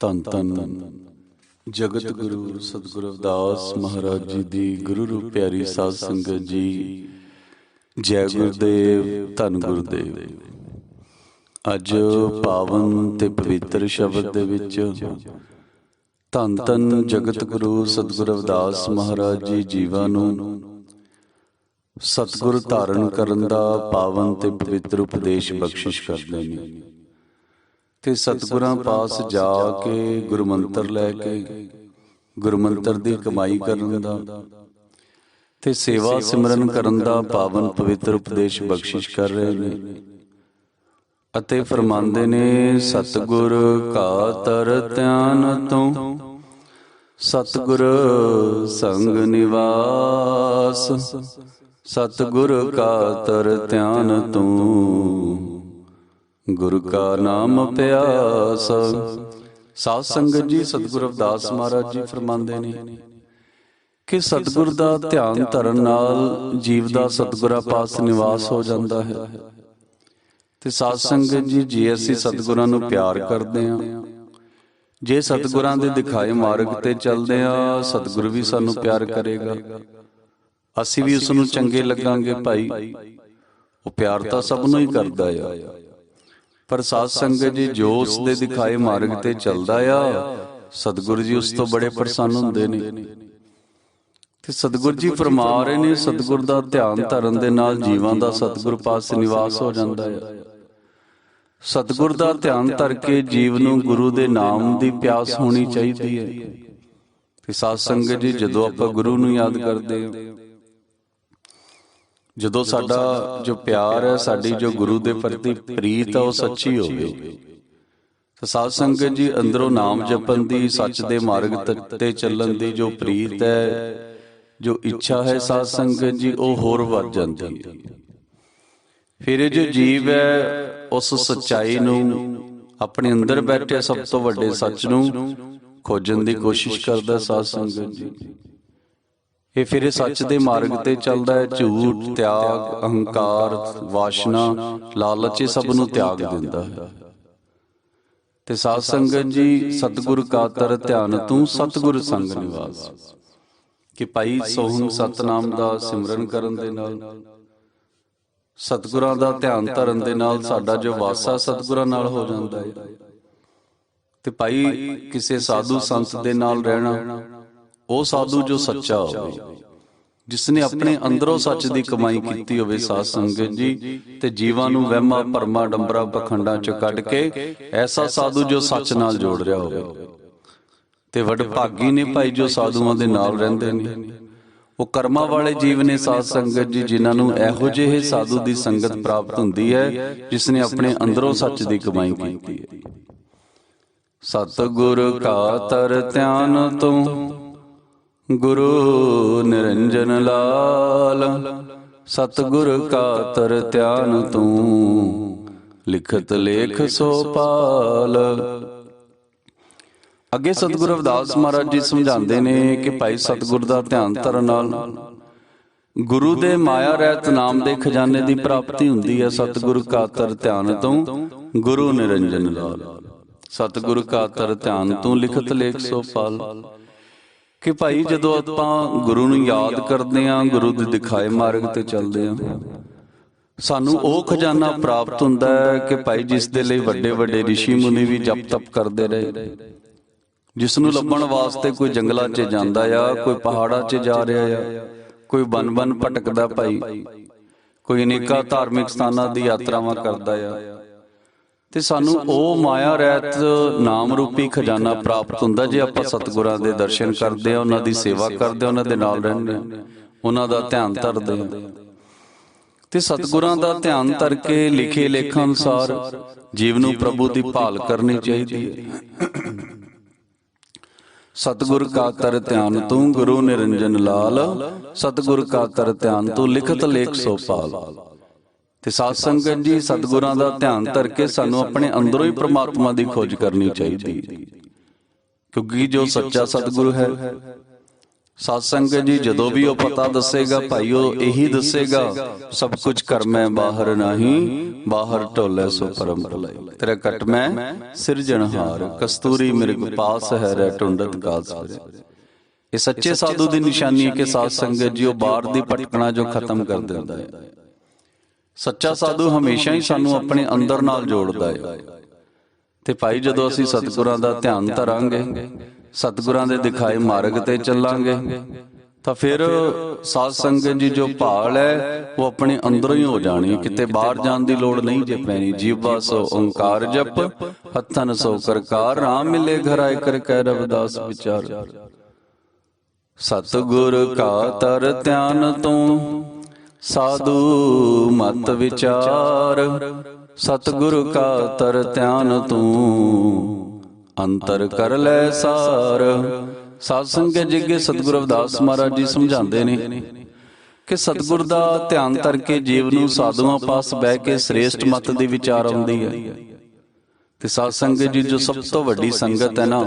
ਧੰਨ ਧੰਨ ਜਗਤ ਗੁਰੂ ਸਤਿਗੁਰੂ ਅਵਦਾਸ ਮਹਾਰਾਜ ਜੀ ਦੀ ਗੁਰੂ ਰੂਪ ਪਿਆਰੀ ਸਾਧ ਸੰਗਤ ਜੀ। ਜੈ ਗੁਰਦੇਵ, ਧੰਨ ਗੁਰਦੇਵ। ਅੱਜ ਪਾਵਨ ਤੇ ਪਵਿੱਤਰ ਸ਼ਬਦ ਦੇ ਵਿੱਚ ਧੰਨ ਧੰਨ ਜਗਤ ਗੁਰੂ ਸਤਿਗੁਰੂ ਅਵਦਾਸ ਮਹਾਰਾਜ ਜੀ ਜੀਵਾਂ ਨੂੰ ਸਤਿਗੁਰ ਧਾਰਨ ਕਰਨ ਦਾ ਪਾਵਨ ਤੇ ਪਵਿੱਤਰ ਉਪਦੇਸ਼ ਬਖਸ਼ਿਸ਼ ਕਰਦੇ ਨੇ। ਤੇ ਸਤਿਗੁਰਾਂ ਪਾਸ ਜਾ ਕੇ ਗੁਰਮੰਤਰ ਲੈ ਕੇ ਗੁਰਮੰਤਰ ਦੀ ਕਮਾਈ ਕਰਨ ਦਾ ਤੇ ਸੇਵਾ ਸਿਮਰਨ ਕਰਨ ਦਾ ਪਾਵਨ ਪਵਿੱਤਰ ਉਪਦੇਸ਼ ਬਖਸ਼ਿਸ਼ ਕਰ ਰਹੇ ਨੇ। ਅਤੇ ਫਰਮਾਉਂਦੇ ਨੇ ਸਤਿਗੁਰ ਕਾ ਤਰ ਧਿਆਨ ਤੋਂ ਸਤਿਗੁਰ ਸੰਗ ਨਿਵਾਸ ਸਤਿਗੁਰ ਕਾ ਤਰ ਧਿਆਨ ਤੂੰ। ਗੁਰੂ ਕਾ ਨਾਮ ਪਿਆਸ। ਸਾਧ ਸੰਗਤ ਜੀ ਸਤਿਗੁਰੂ ਰਵਿਦਾਸ ਮਹਾਰਾਜ ਜੀ ਫਰਮਾਉਂਦੇ ਨੇ ਕਿ ਸਤਿਗੁਰ ਦਾ ਧਿਆਨ ਧਰਨ ਨਾਲ ਜੀਵ ਦਾ ਸਤਿਗੁਰਾਂ ਪਾਸ ਨਿਵਾਸ ਹੋ ਜਾਂਦਾ ਹੈ। ਤੇ ਸਾਧ ਸੰਗਤ ਜੀ ਜੇ ਅਸੀਂ ਸਤਿਗੁਰਾਂ ਨੂੰ ਪਿਆਰ ਕਰਦੇ ਹਾਂ। ਜੇ ਸਤਿਗੁਰਾਂ ਦੇ ਦਿਖਾਏ ਮਾਰਗ ਤੇ ਚੱਲਦੇ ਹਾਂ ਸਤਿਗੁਰੂ ਵੀ ਸਾਨੂੰ ਪਿਆਰ ਕਰੇਗਾ। ਅਸੀਂ ਵੀ ਉਸ ਨੂੰ ਚੰਗੇ ਲੱਗਾਂਗੇ ਭਾਈ। ਉਹ ਪਿਆਰ ਤਾਂ ਸਭ ਨੂੰ ਹੀ ਕਰਦਾ ਆ। ਪਰ ਸਾਧ ਸੰਗਤ ਜੀ ਜੋ ਉਸ ਦੇ ਦਿਖਾਏ ਮਾਰਗ ਤੇ ਚੱਲਦਾ ਆ ਸਤਿਗੁਰੂ ਜੀ ਉਸ ਤੋਂ ਬੜੇ ਪ੍ਰਸੰਨ ਹੁੰਦੇ ਨੇ। ਤੇ ਸਤਿਗੁਰ ਜੀ ਫਰਮਾ ਰਹੇ ਨੇ ਸਤਿਗੁਰ ਦਾ ਧਿਆਨ ਧਰਨ ਦੇ ਨਾਲ ਜੀਵਾਂ ਦਾ ਸਤਿਗੁਰ ਪਾਸ ਨਿਵਾਸ ਹੋ ਜਾਂਦਾ ਹੈ ਸਤਿਗੁਰ ਦਾ ਧਿਆਨ ਧਰ ਕੇ ਜੀਵ ਨੂੰ ਗੁਰੂ ਦੇ ਨਾਮ ਦੀ ਪਿਆਸ ਹੋਣੀ ਚਾਹੀਦੀ ਹੈ। ਤੇ ਸਾਧ ਸੰਗਤ ਜੀ ਜਦੋਂ ਆਪਾਂ ਗੁਰੂ ਨੂੰ ਯਾਦ ਕਰਦੇ ਹਾਂ ਜਦੋਂ ਸਾਡਾ ਜੋ ਪਿਆਰ ਹੈ ਸਾਡੀ ਜੋ ਗੁਰੂ ਦੇ ਪ੍ਰਤੀ ਪ੍ਰੀਤ ਹੈ ਉਹ ਸੱਚੀ ਹੋਵੇ। ਤਾਂ ਸਾਧ ਸੰਗਤ ਜੀ ਅੰਦਰੋਂ ਨਾਮ ਜਪਣ ਦੀ ਸੱਚ ਦੇ ਮਾਰਗ ਤ- ਚੱਲਣ ਦੀ ਜੋ ਪ੍ਰੀਤ ਹੈ ਜੋ ਇੱਛਾ ਹੈ ਸਾਧ ਸੰਗਤ ਜੀ ਉਹ ਹੋਰ ਵੱਧ ਜਾਂਦੀ ਹੈ। ਫਿਰ ਇਹ ਜੋ ਜੀਵ ਹੈ ਉਸ ਸੱਚਾਈ ਨੂੰ ਆਪਣੇ ਅੰਦਰ ਬੈਠੇ ਸਭ ਤੋਂ ਵੱਡੇ ਸੱਚ ਨੂੰ ਖੋਜਣ ਦੀ ਕੋਸ਼ਿਸ਼ ਕਰਦਾ ਸਾਧ ਸੰਗਤ ਜੀ। ਇਹ ਫਿਰ ਸੱਚ ਦੇ ਮਾਰਗ ਤੇ ਚੱਲਦਾ ਹੈ ਝੂਠ ਤਿਆਗ ਅਹੰਕਾਰ ਵਾਸ਼ਨਾ ਲਾਲਚ ਇਹ ਸਭ ਨੂੰ ਤਿਆਗ ਦਿੰਦਾ ਹੈ। ਤੇ ਸਾਧ ਸੰਗਤ ਜੀ ਸਤਿਗੁਰ ਕਾ ਤਰ ਧਿਆਨ ਤੂੰ ਸਤਿਗੁਰ ਸੰਗ ਨਿਵਾਸ। ਕਿ ਭਾਈ ਸੋਹਣ ਸਤਨਾਮ ਦਾ ਸਿਮਰਨ ਕਰਨ ਦੇ ਨਾਲ। ਸਤਿਗੁਰਾਂ ਦਾ ਧਿਆਨ ਧਰਨ ਦੇ ਨਾਲ ਸਾਡਾ ਜੋ ਵਾਸਾ ਸਤਿਗੁਰਾਂ ਨਾਲ ਹੋ ਜਾਂਦਾ ਹੈ। ਤੇ ਭਾਈ ਕਿਸੇ ਸਾਧੂ ਸੰਤ ਦੇ ਨਾਲ ਰਹਿਣਾ। ਉਹ ਸਾਧੂ ਜੋ ਸੱਚਾ ਹੋਵੇ। ਜਿਸ ਨੇ ਆਪਣੇ ਅੰਦਰੋਂ ਸੱਚ ਦੀ ਕਮਾਈ ਕੀਤੀ ਹੋਵੇ ਸਾਧ ਸੰਗਤ ਜੀ ਤੇ ਜੀਵਾਂ ਨੂੰ ਵਹਿਮਾਂ ਭਰਮਾਂ ਡੰਬਰਾ ਪਖੰਡਾਂ ਚੋਂ ਕੱਢ ਕੇ ਐਸਾ ਸਾਧੂ ਜੋ ਸੱਚ ਨਾਲ ਜੋੜ ਰਿਹਾ ਹੋਵੇ। ਤੇ ਵੱਡ ਭਾਗੀ ਨੇ ਭਾਈ ਜੋ ਸਾਧੂਆਂ ਦੇ ਨਾਲ ਰਹਿੰਦੇ ਨੇ। ਉਹ ਕਰਮਾਂ ਵਾਲੇ ਜੀਵ ਨੇ ਸਾਧ ਸੰਗਤ ਜੀ ਜਿਨ੍ਹਾਂ ਨੂੰ ਇਹੋ ਜਿਹੇ ਸਾਧੂ ਦੀ ਸੰਗਤ ਪ੍ਰਾਪਤ ਹੁੰਦੀ ਹੈ ਜਿਸ ਨੇ ਆਪਣੇ ਅੰਦਰੋਂ ਸੱਚ ਦੀ ਕਮਾਈ ਕੀਤੀ ਹੈ। ਸਤਿਗੁਰ ਕਾ ਤਰ ਧਿਆਨ ਤੋਂ ਗੁਰੂ ਨਿਰੰਜਨ ਲਾਲ, ਸਤਿਗੁਰ ਕਾ ਤਰ ਧਿਆਨ ਤੂੰ, ਲਿਖਤ ਲੇਖ ਸੋ ਪਾਲ। ਅੱਗੇ ਸਤਿਗੁਰੂ ਰਵਿਦਾਸ ਮਹਾਰਾਜ ਜੀ ਸਮਝਾਉਂਦੇ ਨੇ ਕਿ ਭਾਈ ਸਤਿਗੁਰ ਦਾ ਧਿਆਨ ਧਰਨ ਨਾਲ ਗੁਰੂ ਦੇ ਮਾਇਆ ਰਹਿਤ ਨਾਮ ਦੇ ਖਜ਼ਾਨੇ ਦੀ ਪ੍ਰਾਪਤੀ ਹੁੰਦੀ ਹੈ ਸਤਿਗੁਰੂ ਕਾ ਤਰ ਧਿਆਨ ਤੋਂ, ਗੁਰੂ ਨਿਰੰਜਨ ਲਾਲ। ਸਤਿਗੁਰੂ ਕਾ ਤਰ ਧਿਆਨ ਤੋਂ, ਲਿਖਤ ਲੇਖ ਸੋ ਪਾਲ। ਕਿ ਭਾਈ ਜਦੋਂ ਆਪਾਂ ਗੁਰੂ ਨੂੰ ਯਾਦ ਕਰਦੇ ਆਂ ਗੁਰੂ ਦੇ ਦਿਖਾਏ ਮਾਰਗ ਤੇ ਚੱਲਦੇ ਆਂ ਸਾਨੂੰ ਉਹ ਖਜ਼ਾਨਾ ਪ੍ਰਾਪਤ ਹੁੰਦਾ ਹੈ ਕਿ ਭਾਈ ਜਿਸ ਦੇ ਲਈ ਵੱਡੇ ਵੱਡੇ ઋષਿ ਮੁਨੀ ਵੀ ਜਪ ਤਪ ਕਰਦੇ ਰਹੇ। ਜਿਸ ਨੂੰ ਲੱਭਣ ਵਾਸਤੇ ਕੋਈ ਜੰਗਲਾਂ 'ਚ ਜਾਂਦਾ ਆ ਕੋਈ ਪਹਾੜਾਂ 'ਚ ਜਾ ਰਿਹਾ ਆ ਕੋਈ ਬਨ-ਬਨ ਭਟਕਦਾ ਭਾਈ। ਕੋਈ ਅਨੇਕਾਂ ਧਾਰਮਿਕ ਸਥਾਨਾਂ ਦੀ ਯਾਤਰਾਵਾਂ ਕਰਦਾ ਆ। ਤੇ ਸਾਨੂੰ ਉਹ ਮਾਇਆ ਰਹਿਤ ਨਾਮ ਰੂਪੀ ਖਜ਼ਾਨਾ ਪ੍ਰਾਪਤ ਹੁੰਦਾ ਜੇ ਆਪਾਂ ਸਤਿਗੁਰਾਂ ਦੇ ਦਰਸ਼ਨ ਕਰਦੇ ਆ ਉਹਨਾਂ ਦੀ ਸੇਵਾ ਕਰਦੇ ਆ ਉਹਨਾਂ ਦੇ ਨਾਲ ਰਹਿੰਦੇ ਆ ਉਹਨਾਂ ਦਾ ਧਿਆਨ ਧਰਦੇ ਆ ਤੇ ਸਤਿਗੁਰਾਂ ਦਾ ਧਿਆਨ ਧਰ ਕੇ ਲਿਖੇ ਲੇਖਾਂ ਅਨੁਸਾਰ ਜੀਵ ਨੂੰ ਪ੍ਰਭੂ ਦੀ ਭਾਲ ਕਰਨੀ ਚਾਹੀਦੀ ਹੈ। ਸਤਿਗੁਰ ਕਾ ਤਰ ਧਿਆਨ ਤੂੰ ਗੁਰੂ ਨਿਰੰਜਨ ਲਾਲ। ਸਤਿਗੁਰ ਕਾ ਤਰ ਧਿਆਨ ਤੂੰ ਲਿਖਤ ਲੇਖ ਸੋ ਪਾਲ। ਤੇ ਸਾਧ ਸੰਗਤ ਜੀ ਸਤਿਗੁਰਾਂ ਦਾ ਧਿਆਨ ਧਰ ਕੇ ਸਾਨੂੰ ਆਪਣੇ ਅੰਦਰੋਂ ਹੀ ਪ੍ਰਮਾਤਮਾ ਦੀ ਖੋਜ ਕਰਨੀ ਚਾਹੀਦੀ। ਕਿਉਂਕਿ ਜੋ ਸੱਚਾ ਸਤਿਗੁਰੂ ਹੈ ਸਾਧ ਸੰਗਤ ਜੀ ਜਦੋਂ ਵੀ ਉਹ ਪਤਾ ਦੱਸੇਗਾ ਭਾਈ ਉਹ ਇਹੀ ਦੱਸੇਗਾ ਸਭ ਕੁਝ ਕਰ ਮੈਂ ਬਾਹਰ ਨਹੀਂ ਬਾਹਰ ਢੋਲੇ ਸੋ ਪਰਮ ਭਲਾਈ। ਤੇਰਾ ਕਟ ਮੈਂ ਸਿਰਜਣਹਾਰ ਕਸਤੂਰੀ ਮਿਰਗ ਪਾਸ ਹੈ ਰਹਿ ਟੁੰਡਤ ਕਾਸ ਇਹ ਸੱਚੇ ਸਾਧੂ ਦੀ ਨਿਸ਼ਾਨੀ ਹੈ ਕਿ ਸਾਧ ਸੰਗਤ ਜੀ ਉਹ ਬਾਹਰ ਦੀ ਭਟਕਣਾ ਜੋ ਖਤਮ ਕਰ ਦਿੰਦਾ ਹੈ। ਸੱਚਾ ਸਾਧੂ ਹਮੇਸ਼ਾ ਹੀ ਸਾਨੂੰ ਆਪਣੇ ਅੰਦਰ ਨਾਲ ਜੋੜਦਾ ਹੈ। ਤੇ ਭਾਈ ਜਦੋਂ ਅਸੀਂ ਸਤਿਗੁਰਾਂ ਦਾ ਧਿਆਨ ਧਰਾਂਗੇ ਸਤਿਗੁਰਾਂ ਦੇ ਦਿਖਾਏ ਮਾਰਗ ਤੇ ਚੱਲਾਂਗੇ ਤਾਂ ਫਿਰ ਸਾਧ ਸੰਗਤ ਜੀ ਜੋ ਭਾਲ ਹੈ ਉਹ ਆਪਣੇ ਅੰਦਰੋਂ ਹੀ ਹੋ ਜਾਣੀ। ਕਿਤੇ ਬਾਹਰ ਜਾਣ ਦੀ ਲੋੜ ਨਹੀਂ ਜੇ ਪੈਣੀ ਜੀਵਾ ਸੋ ਓੰਕਾਰ ਜਪ ਹੱਥਨ ਸੋ ਕਰਕਾਰ ਰਾਮ ਮਿਲੇ ਘਰ ਆਇ ਕਰ ਕਹਿ ਰਵਿਦਾਸ ਵਿਚਾਰ। ਸਤਿਗੁਰ ਕਾ ਤਰ ਧਿਆਨ ਤੂੰ ਸਾਧੂ ਮਤ ਵਿਚਾਰ। ਸਤਿਗੁਰ ਕਾ ਤਰ ਧਿਆਨ ਤੂੰ, ਅੰਤਰ ਕਰ ਲੈ ਸਾਰ। ਸਾਧ ਸੰਗਤ ਜਿਗੇ ਸਤਿਗੁਰ ਰਵਿਦਾਸ ਮਹਾਰਾਜ ਜੀ ਸਮਝਾਉਂਦੇ ਨੇ ਕਿ ਸਤਿਗੁਰ ਦਾ ਧਿਆਨ ਧਰ ਕੇ ਜੀਵ ਨੂੰ ਸਾਧੂਆਂ ਪਾਸ ਬਹਿ ਕੇ ਸ੍ਰੇਸ਼ਟ ਮਤ ਦੀ ਵਿਚਾਰ ਆਉਂਦੀ ਹੈ। ਤੇ ਸਾਧ ਸੰਗਤ ਜੀ ਜੋ ਸਭ ਤੋਂ ਵੱਡੀ ਸੰਗਤ ਹੈ ਨਾ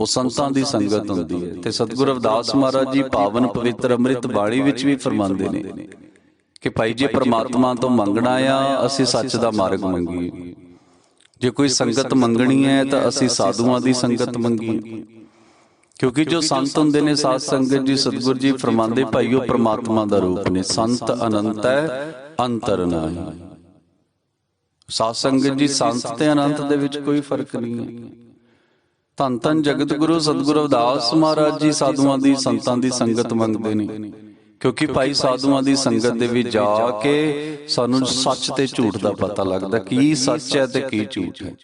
ਉਹ ਸੰਤਾਂ ਦੀ ਸੰਗਤ ਹੁੰਦੀ ਹੈ। ਤੇ ਸਤਿਗੁਰੂ ਅਵਦਾਸ ਮਹਾਰਾਜ ਜੀ ਪਾਵਨ ਪਵਿੱਤਰ ਅੰਮ੍ਰਿਤ ਬਾਣੀ ਵਿੱਚ ਵੀ ਫਰਮਾਉਂਦੇ ਨੇ ਕਿ ਭਾਈ ਜੇ ਪ੍ਰਮਾਤਮਾ ਤੋਂ ਮੰਗਣਾ ਆ, ਅਸੀਂ ਸੱਚ ਦਾ ਮਾਰਗ ਮੰਗੀਏ। ਜੇ ਕੋਈ ਸੰਗਤ ਮੰਗਣੀ ਹੈ, ਤਾਂ ਅਸੀਂ ਸਾਧੂਆਂ ਦੀ ਸੰਗਤ ਮੰਗੀਏ। ਕਿਉਂਕਿ ਜੋ ਸੰਤ ਹੁੰਦੇ ਨੇ ਸਾਧ ਸੰਗਤ ਜੀ, ਸਤਿਗੁਰ ਜੀ ਫਰਮਾਉਂਦੇ, ਭਾਈਓ, ਪ੍ਰਮਾਤਮਾ ਦਾ ਰੂਪ ਨੇ। ਸੰਤ ਅਨੰਤ ਹੈ, ਅੰਤਰ ਨਹੀਂ। ਸਾਧ ਸੰਗਤ ਜੀ, ਸੰਤ ਤੇ ਅਨੰਤ ਦੇ ਵਿੱਚ ਕੋਈ ਫ਼ਰਕ ਨਹੀਂ ਹੈ। ਧੰਨ ਧੰਨ ਜਗਤ ਗੁਰੂ ਸਤਿਗੁਰੂ ਰਵਿਦਾਸ ਮਹਾਰਾਜ ਜੀ ਸਾਧੂਆਂ ਦੀ ਸੰਤਾਂ ਦੀ ਸੰਗਤ ਮੰਗਦੇ ਨੇ। ਕਿਉਂਕਿ ਭਾਈ ਸਾਧੂਆਂ ਦੀ ਸੰਗਤ ਦੇ ਵਿੱਚ ਜਾ ਕੇ ਸਾਨੂੰ ਸੱਚ ਤੇ ਝੂਠ ਦਾ ਪਤਾ ਲੱਗਦਾ, ਕੀ ਸੱਚ ਹੈ ਤੇ ਕੀ ਝੂਠ ਹੈ।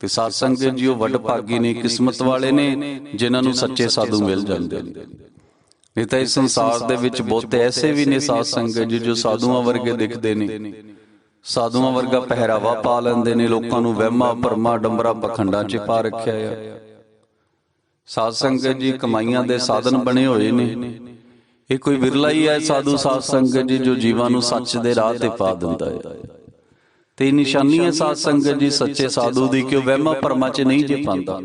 ਤੇ ਸਾਧ ਸੰਗਤ ਜੀ ਉਹ ਵੱਡ ਭਾਗੀ ਨੇ, ਕਿਸਮਤ ਵਾਲੇ ਨੇ, ਜਿਨ੍ਹਾਂ ਨੂੰ ਸੱਚੇ ਸਾਧੂ ਮਿਲ ਜਾਂਦੇ ਨੇ। ਨਹੀਂ ਤਾਂ ਇਸ ਸੰਸਾਰ ਦੇ ਵਿੱਚ ਬਹੁਤ ਐਸੇ ਵੀ ਨੇ ਸਾਧ ਸੰਗਤ ਜੀ ਜੋ ਸਾਧੂਆਂ ਵਰਗੇ ਦਿਖਦੇ ਨੇ। ਸਾਧੂਆਂ ਵਰਗਾ ਪਹਿਰਾਵਾ ਪਾ ਲੈਂਦੇ ਨੇ, ਲੋਕਾਂ ਨੂੰ ਵਹਿਮਾ ਭਰਮਾ ਡੰਬਰਾ ਪਖੰਡਾਂ 'ਚ ਪਾ ਰੱਖਿਆ ਆ। ਸਾਧ ਸੰਗਤ ਜੀ, ਕਮਾਈਆਂ ਦੇ ਸਾਧਨ ਬਣੇ ਹੋਏ ਨੇ। ਇਹ ਕੋਈ ਵਿਰਲਾ ਹੀ ਹੈ ਸਾਧੂ ਸਾਧ ਸੰਗਤ ਜੀ, ਜੋ ਜੀਵਾਂ ਨੂੰ ਸੱਚ ਦੇ ਰਾਹ ਤੇ ਪਾ ਦਿੰਦਾ ਹੈ। ਤੇ ਨਿਸ਼ਾਨੀ ਹੈ ਸਾਧ ਸੰਗਤ ਜੀ, ਸੱਚੇ ਸਾਧੂ ਦੀ, ਕਿ ਉਹ ਵਹਿਮਾਂ ਭਰਮਾ 'ਚ ਨਹੀਂ ਜੇ ਪਾਉਂਦਾ।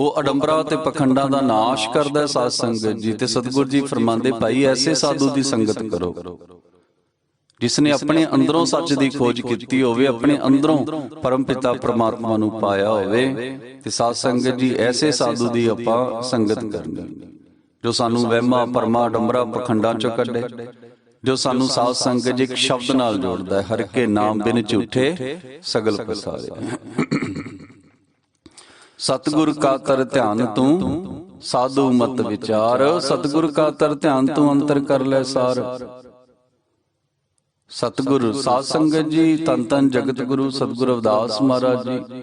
ਉਹ ਅਡੰਬਰਾ ਤੇ ਪਖੰਡਾਂ ਦਾ ਨਾਸ਼ ਕਰਦਾ ਹੈ ਸਾਧ ਸੰਗਤ ਜੀ, ਤੇ ਸਤਿਗੁਰ ਜੀ ਫਰਮਾਉਂਦੇ, ਭਾਈ, ਐਸੇ ਸਾਧੂ ਦੀ ਸੰਗਤ ਕਰੋ। ਜਿਸ ਨੇ ਆਪਣੇ ਅੰਦਰੋਂ ਸੱਚ ਦੀ ਖੋਜ ਕੀਤੀ ਹੋਵੇ ਆਪਣੇ ਅੰਦਰੋਂ ਪਰਮ ਪਿਤਾ ਪ੍ਰਮਾਤਮਾ ਨੂੰ ਪਾਇਆ ਹੋਵੇ ਤੇ ਸਾਧ ਸੰਗਤ ਜੀ ਐਸੇ ਸਾਧੂ ਦੀ ਆਪਾਂ ਸੰਗਤ ਕਰਨੀ। ਜੋ ਸਾਨੂੰ ਵਹਿਮਾ ਪਰਮਾ ਡੰਬਰਾ ਪਖੰਡਾਂ ਚੋਂ ਕੱਢੇ। ਜੋ ਸਾਨੂੰ ਸਾਧ ਸੰਗਤ ਜੀ ਇੱਕ ਸ਼ਬਦ ਨਾਲ ਜੋੜਦਾ ਹੈ ਹਰ ਕੇ ਨਾਮ ਬਿਨ ਝੂਠੇ ਸਗਲ ਪਸਾਰੇ। ਸਤਿਗੁਰ ਕਾ ਤਰ ਧਿਆਨ ਤੂੰ ਸਾਧੂ ਮਤ ਵਿਚਾਰ ਸਤਿਗੁਰ ਕਾ ਤਰ ਧਿਆਨ ਤੂੰ ਅੰਤਰ ਕਰ ਲੈ ਸਾਰ। ਸਤਿਗੁਰ ਸਾਧ ਸੰਗਤ ਜੀ ਤਨ ਤਨ ਜਗਤ ਗੁਰੂ ਸਤਿਗੁਰ ਰਵਿਦਾਸ ਮਹਾਰਾਜ ਜੀ।